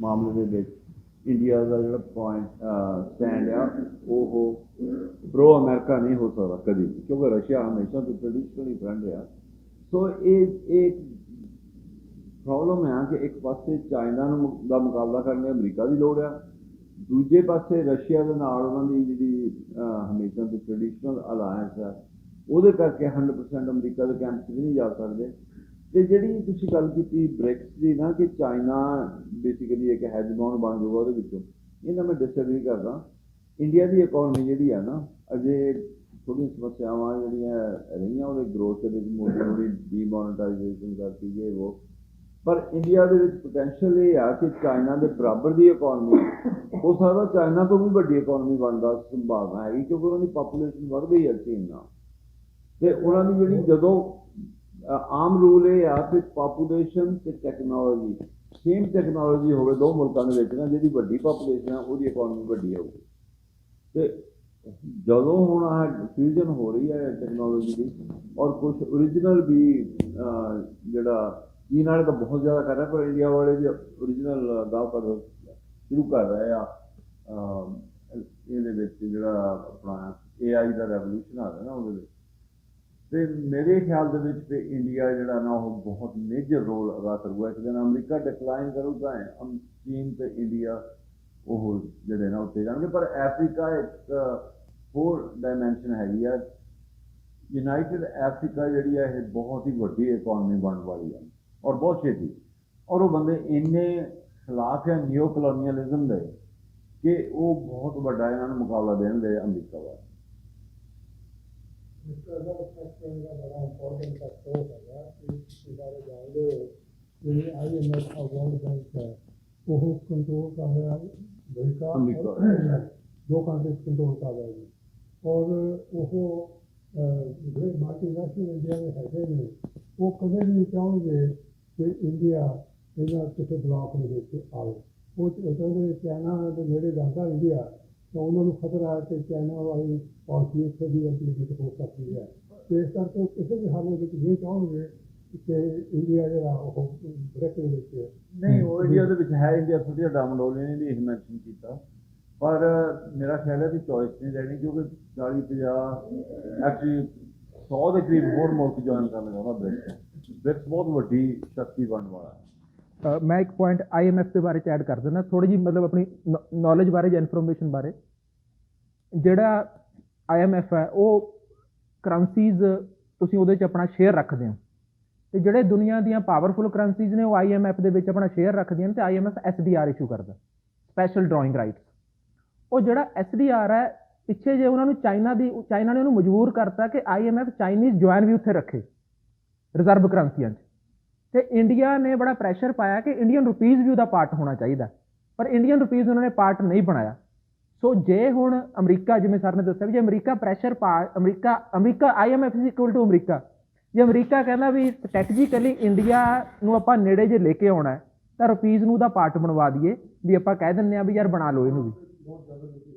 ਮਾਮਲੇ ਦੇ ਵਿੱਚ ਇੰਡੀਆ ਦਾ ਜਿਹੜਾ ਪੁਆਇੰਟ ਸਟੈਂਡ ਆ ਉਹ ਪ੍ਰੋ ਅਮਰੀਕਾ ਨਹੀਂ ਹੋ ਸਕਦਾ ਕਦੀ ਵੀ, ਕਿਉਂਕਿ ਰਸ਼ੀਆ ਹਮੇਸ਼ਾ ਤੋਂ ਟ੍ਰੈਡੀਸ਼ਨਲੀ ਫਰੈਂਡ ਰਿਹਾ। ਸੋ ਇਹ ਇਹ ਪ੍ਰੋਬਲਮ ਹੈ ਕਿ ਇੱਕ ਪਾਸੇ ਚਾਈਨਾ ਨੂੰ ਮੁ- ਦਾ ਮੁਕਾਬਲਾ ਕਰਨ ਲਈ ਅਮਰੀਕਾ ਦੀ ਲੋੜ ਆ, ਦੂਜੇ ਪਾਸੇ ਰਸ਼ੀਆ ਦੇ ਨਾਲ ਉਹਨਾਂ ਦੀ ਜਿਹੜੀ ਹਮੇਸ਼ਾ ਤੋਂ ਟ੍ਰੈਡੀਸ਼ਨਲ ਅਲਾਈਅੰਸ ਆ, ਉਹਦੇ ਕਰਕੇ 100% ਅਮਰੀਕਾ ਦੇ ਕੈਂਪ 'ਚ ਵੀ ਨਹੀਂ ਜਾ ਸਕਦੇ। ਤੇ ਜਿਹੜੀ ਤੁਸੀਂ ਗੱਲ ਕੀਤੀ ਬ੍ਰਿਕਸ ਦੀ ਨਾ ਕਿ ਚਾਈਨਾ ਬੇਸਿਕਲੀ ਇੱਕ ਹੈਜਮੌਨ ਬਣ ਜਾਊਗਾ ਉਹਦੇ ਵਿੱਚੋਂ ਇਹਨਾਂ ਮੈਂ ਡਿਸਐਗਰੀ ਕਰਦਾ। ਇੰਡੀਆ ਦੀ ਇਕਨੋਮੀ ਜਿਹੜੀ ਆ ਨਾ, ਅਜੇ ਥੋੜ੍ਹੀਆਂ ਸਮੱਸਿਆਵਾਂ ਜਿਹੜੀਆਂ ਰਹੀਆਂ ਉਹਦੇ ਗਰੋਥ ਦੇ ਵਿੱਚ ਮੋਦੀ ਹੋਣੀ ਡੀਮੋਨਟਾਈਜੇਸ਼ਨ ਕਰਤੀ ਜੇ ਉਹ। ਪਰ ਇੰਡੀਆ ਦੇ ਵਿੱਚ ਪੋਟੈਂਸ਼ੀਅਲ ਇਹ ਆ ਕਿ ਚਾਈਨਾ ਦੇ ਬਰਾਬਰ ਦੀ ਇਕਨੋਮੀ ਹੋ ਸਕਦਾ ਚਾਈਨਾ ਤੋਂ ਵੀ ਵੱਡੀ ਇਕਨੋਮੀ ਬਣਦਾ, ਸੰਭਾਵਨਾ ਹੈਗੀ, ਕਿਉਂਕਿ ਉਹਨਾਂ ਦੀ ਪਾਪੂਲੇਸ਼ਨ ਵੱਧ ਗਈ ਹੈ ਚੀਨ ਨਾਲ। ਤੇ ਉਹਨਾਂ ਦੀ ਜਿਹੜੀ ਜਦੋਂ ਆਮ ਰੂਲ ਇਹ ਆ ਕਿ ਪਾਪੂਲੇਸ਼ਨ ਤੇ ਟੈਕਨੋਲੋਜੀ ਸੇਮ ਟੈਕਨੋਲੋਜੀ ਹੋਵੇ ਦੋ ਮੁਲਕਾਂ ਦੇ ਵਿੱਚ ਨਾ, ਜਿਹਦੀ ਵੱਡੀ ਪਾਪੂਲੇਸ਼ਨ ਆ, ਉਹਦੀ ਇਕਨੋਮੀ ਵੱਡੀ ਹੋਊਗੀ ਤੇ ਜਦੋਂ ਹੁਣ ਆ ਫਿਊਜ਼ਨ ਹੋ ਰਹੀ ਹੈ ਟੈਕਨੋਲੋਜੀ ਦੀ, ਔਰ ਕੁਝ origignal ਵੀ ਜਿਹੜਾ ਚੀਨ ਵਾਲੇ ਤਾਂ ਬਹੁਤ ਜ਼ਿਆਦਾ ਕਰ ਰਹੇ ਪਰ ਇੰਡੀਆ ਵਾਲੇ ਵੀ origignal ਗਾਹ ਪਰ ਸ਼ੁਰੂ ਕਰ ਰਹੇ ਆ। ਇਹਦੇ ਵਿੱਚ ਜਿਹੜਾ ਆਪਣਾ AI ਦਾ ਰੈਵੋਲੂਸ਼ਨ ਆ ਰਿਹਾ ਨਾ ਉਹਦੇ ਵਿੱਚ। ਤੇ ਮੇਰੇ ਖਿਆਲ ਦੇ ਵਿੱਚ ਤੇ ਇੰਡੀਆ ਜਿਹੜਾ ਨਾ ਉਹ ਬਹੁਤ ਮੇਜਰ ਰੋਲ ਅਦਾ ਕਰੂਗਾ। ਇੱਕ ਦਿਨ ਅਮਰੀਕਾ ਡਿਕਲਾਈਨ ਕਰੂਗਾ ਅਮ- ਚੀਨ ਤੇ ਇੰਡੀਆ ਉਹ ਜਿਹੜੇ ਨਾ ਉੱਤੇ ਜਾਣਗੇ। ਪਰ ਅਫਰੀਕਾ ਇੱਕ ਹੋਰ ਡਾਇਮੈਂਸ਼ਨ ਹੈਗੀ ਆ। ਯੂਨਾਈਟਿਡ ਅਫਰੀਕਾ ਜਿਹੜੀ ਆ, ਇਹ ਬਹੁਤ ਹੀ ਵੱਡੀ ਇਕਨੋਮੀ ਬਣਨ ਵਾਲੀ ਆ। ਔਰ ਬਹੁਤ ਛੇਤੀ ਔਰ ਉਹ ਬੰਦੇ ਇੰਨੇ ਖਿਲਾਫ ਹੈ ਨਿਓ ਕਲੋਨੀਅਲਿਜ਼ਮ ਦੇ ਕਿ ਉਹ ਬਹੁਤ ਵੱਡਾ ਇਹਨਾਂ ਨੂੰ ਮੁਕਾਬਲਾ ਅਮਰੀਕਾ ਦਾ
Mr. Secretary ਦਾ ਬੜਾ ਇੰਪੋਰਟੈਂਟ ਫੈਕਟਰ ਹੈਗਾ ਕਿ ਤੁਸੀਂ ਸਾਰੇ ਜਾਣਦੇ ਹੋ ਜਿਹੜੀ ਆਈਐਮਐਫ ਆ ਵਰਲਡ ਬੈਂਕ ਹੈ ਉਹ ਕੰਟਰੋਲ ਕਰ ਰਿਹਾ ਅਮਰੀਕਾ
ਅਮਰੀਕਾ।
ਦੋ ਕੰਟਰੀਜ਼ ਕੰਟਰੋਲ ਕਰ ਰਿਹਾ ਜੀ ਔਰ ਉਹ ਜਿਹੜੇ ਮਲਟੀਨੈਸ਼ਨਲ ਇੰਡੀਆ ਦੇ ਹੈਗੇ ਨੇ ਉਹ ਕਦੇ ਵੀ ਨਹੀਂ ਚਾਹੁੰਦੇ ਕਿ ਇੰਡੀਆ ਇਹਨਾਂ ਕਿਸੇ ਬਲਾਕ ਦੇ ਵਿੱਚ ਆਵੇ। ਉਹ ਚਾਹੁੰਦੇ ਚਾਈਨਾ ਦੇ ਨੇੜੇ ਜਾਂਦਾ ਇੰਡੀਆ ਤਾਂ ਉਹਨਾਂ ਨੂੰ ਖਤਰਾ ਹੈ ਕਿ ਚਾਈਨਾ ਵਾਲੀ ਪਾਲਿਸੀ ਇੱਥੇ ਵੀ ਇੰਪਲੀਮੈਂਟ ਹੋ ਸਕਦੀ ਹੈ। ਇਸ ਕਰਕੇ ਕਿਸੇ ਵੀ ਹਾਲਤ ਵਿੱਚ ਨਹੀਂ ਚਾਹੁੰਦੇ ਕਿ ਇੰਡੀਆ ਜਿਹੜਾ ਉਹ ਬ੍ਰਿਕ ਦੇ ਵਿੱਚ
ਨਹੀਂ ਉਹ ਇੰਡੀਆ ਦੇ ਵਿੱਚ ਹੈ ਇੰਡੀਆ ਥੋੜੀ ਡਾਊਨਲੋਡ ਨੇ ਵੀ ਇਹ ਮੈਂਸ਼ਨ ਕੀਤਾ। ਪਰ ਮੇਰਾ ਖਿਆਲ ਹੈ ਕਿ ਚੋਇਸ ਨਹੀਂ ਰਹਿਣੀ ਕਿਉਂਕਿ 40 50 ਐਕਚੁਅਲੀ 100 ਦੇ ਕਰੀਬ ਹੋਰ ਮੁਲਕ ਜੁਆਇਨ ਕਰਨ ਲੱਗਾ ਬ੍ਰਿਕਸ ਬ੍ਰਿਕਸ ਬਹੁਤ ਵੱਡੀ ਸ਼ਕਤੀ ਬਣਨ ਵਾਲਾ ਹੈ।
ਅ, ਮੈਂ ਇੱਕ ਪੁਆਇੰਟ ਆਈਐਮਐਫ ਦੇ ਬਾਰੇ ਚ ਐਡ ਕਰ ਦਿੰਦਾ। ਥੋੜੀ ਜੀ ਮਤਲਬ ਆਪਣੀ ਨੌਲੇਜ ਬਾਰੇ ਜਾਂ ਇਨਫੋਰਮੇਸ਼ਨ ਬਾਰੇ। ਜਿਹੜਾ ਆਈਐਮਐਫ ਹੈ ਉਹ ਕਰੰਸੀਜ਼ ਤੁਸੀਂ ਉਹਦੇ ਚ ਆਪਣਾ ਸ਼ੇਅਰ ਰੱਖਦੇ ਹੋ। ਤੇ ਜਿਹੜੇ ਦੁਨੀਆ ਦੀਆਂ ਪਾਵਰਫੁਲ ਕਰੰਸੀਜ਼ ਨੇ ਉਹ ਆਈਐਮਐਫ ਦੇ ਵਿੱਚ ਆਪਣਾ ਸ਼ੇਅਰ ਰੱਖਦੀਆਂ ਨੇ ਤੇ ਆਈਐਮਐਫ ਐਸਡੀਆਰ ਇਸ਼ੂ ਕਰਦਾ। ਸਪੈਸ਼ਲ ਡਰਾਇੰਗ ਰਾਈਟਸ ਉਹ ਜਿਹੜਾ ਐਸਡੀਆਰ ਹੈ ਪਿੱਛੇ ਜੇ ਉਹਨਾਂ ਨੂੰ ਚਾਈਨਾ ਦੀ ਚਾਈਨਾ ਨੇ ਉਹਨੂੰ ਮਜਬੂਰ ਕਰਤਾ ਕਿ ਆਈਐਮਐਫ ਚਾਈਨੀਜ਼ ਜੁਆਇਨ ਵੀ ਉੱਥੇ ਰੱਖੇ। ਰਿਜ਼ਰਵ ਕਰੰਸੀਆਂ 'ਚ ਤੇ ਇੰਡੀਆ ਨੇ ਬੜਾ ਪ੍ਰੈਸ਼ਰ ਪਾਇਆ ਕਿ ਇੰਡੀਅਨ ਰੁਪੀਜ਼ ਵੀ ਉਹਦਾ ਪਾਰਟ ਹੋਣਾ ਚਾਹੀਦਾ। ਪਰ ਇੰਡੀਅਨ ਰੁਪੀਜ਼ ਉਹਨਾਂ ਨੇ ਪਾਰਟ ਨਹੀਂ ਬਣਾਇਆ। ਸੋ ਜੇ ਹੁਣ ਅਮਰੀਕਾ, ਜਿਵੇਂ ਸਰ ਨੇ ਦੱਸਿਆ ਵੀ ਜੇ ਅਮਰੀਕਾ ਪ੍ਰੈਸ਼ਰ ਪਾ, America America IMF is equal to America. ਜੇ ਅਮਰੀਕਾ ਕਹਿੰਦਾ ਵੀ ਸਟ੍ਰੈਟਜੀਕਲੀ ਇੰਡੀਆ ਨੂੰ ਆਪਾਂ ਨੇੜੇ ਜੇ ਲੈ ਕੇ ਆਉਣਾ ਤਾਂ ਰੁਪੀਜ਼ ਨੂੰ ਉਹਦਾ ਪਾਰਟ ਬਣਵਾ ਦਈਏ, ਵੀ ਆਪਾਂ ਕਹਿ ਦਿੰਨੇ ਆ ਵੀ ਯਾਰ ਬਣਾ ਲਓ ਇਹਨੂੰ ਵੀ।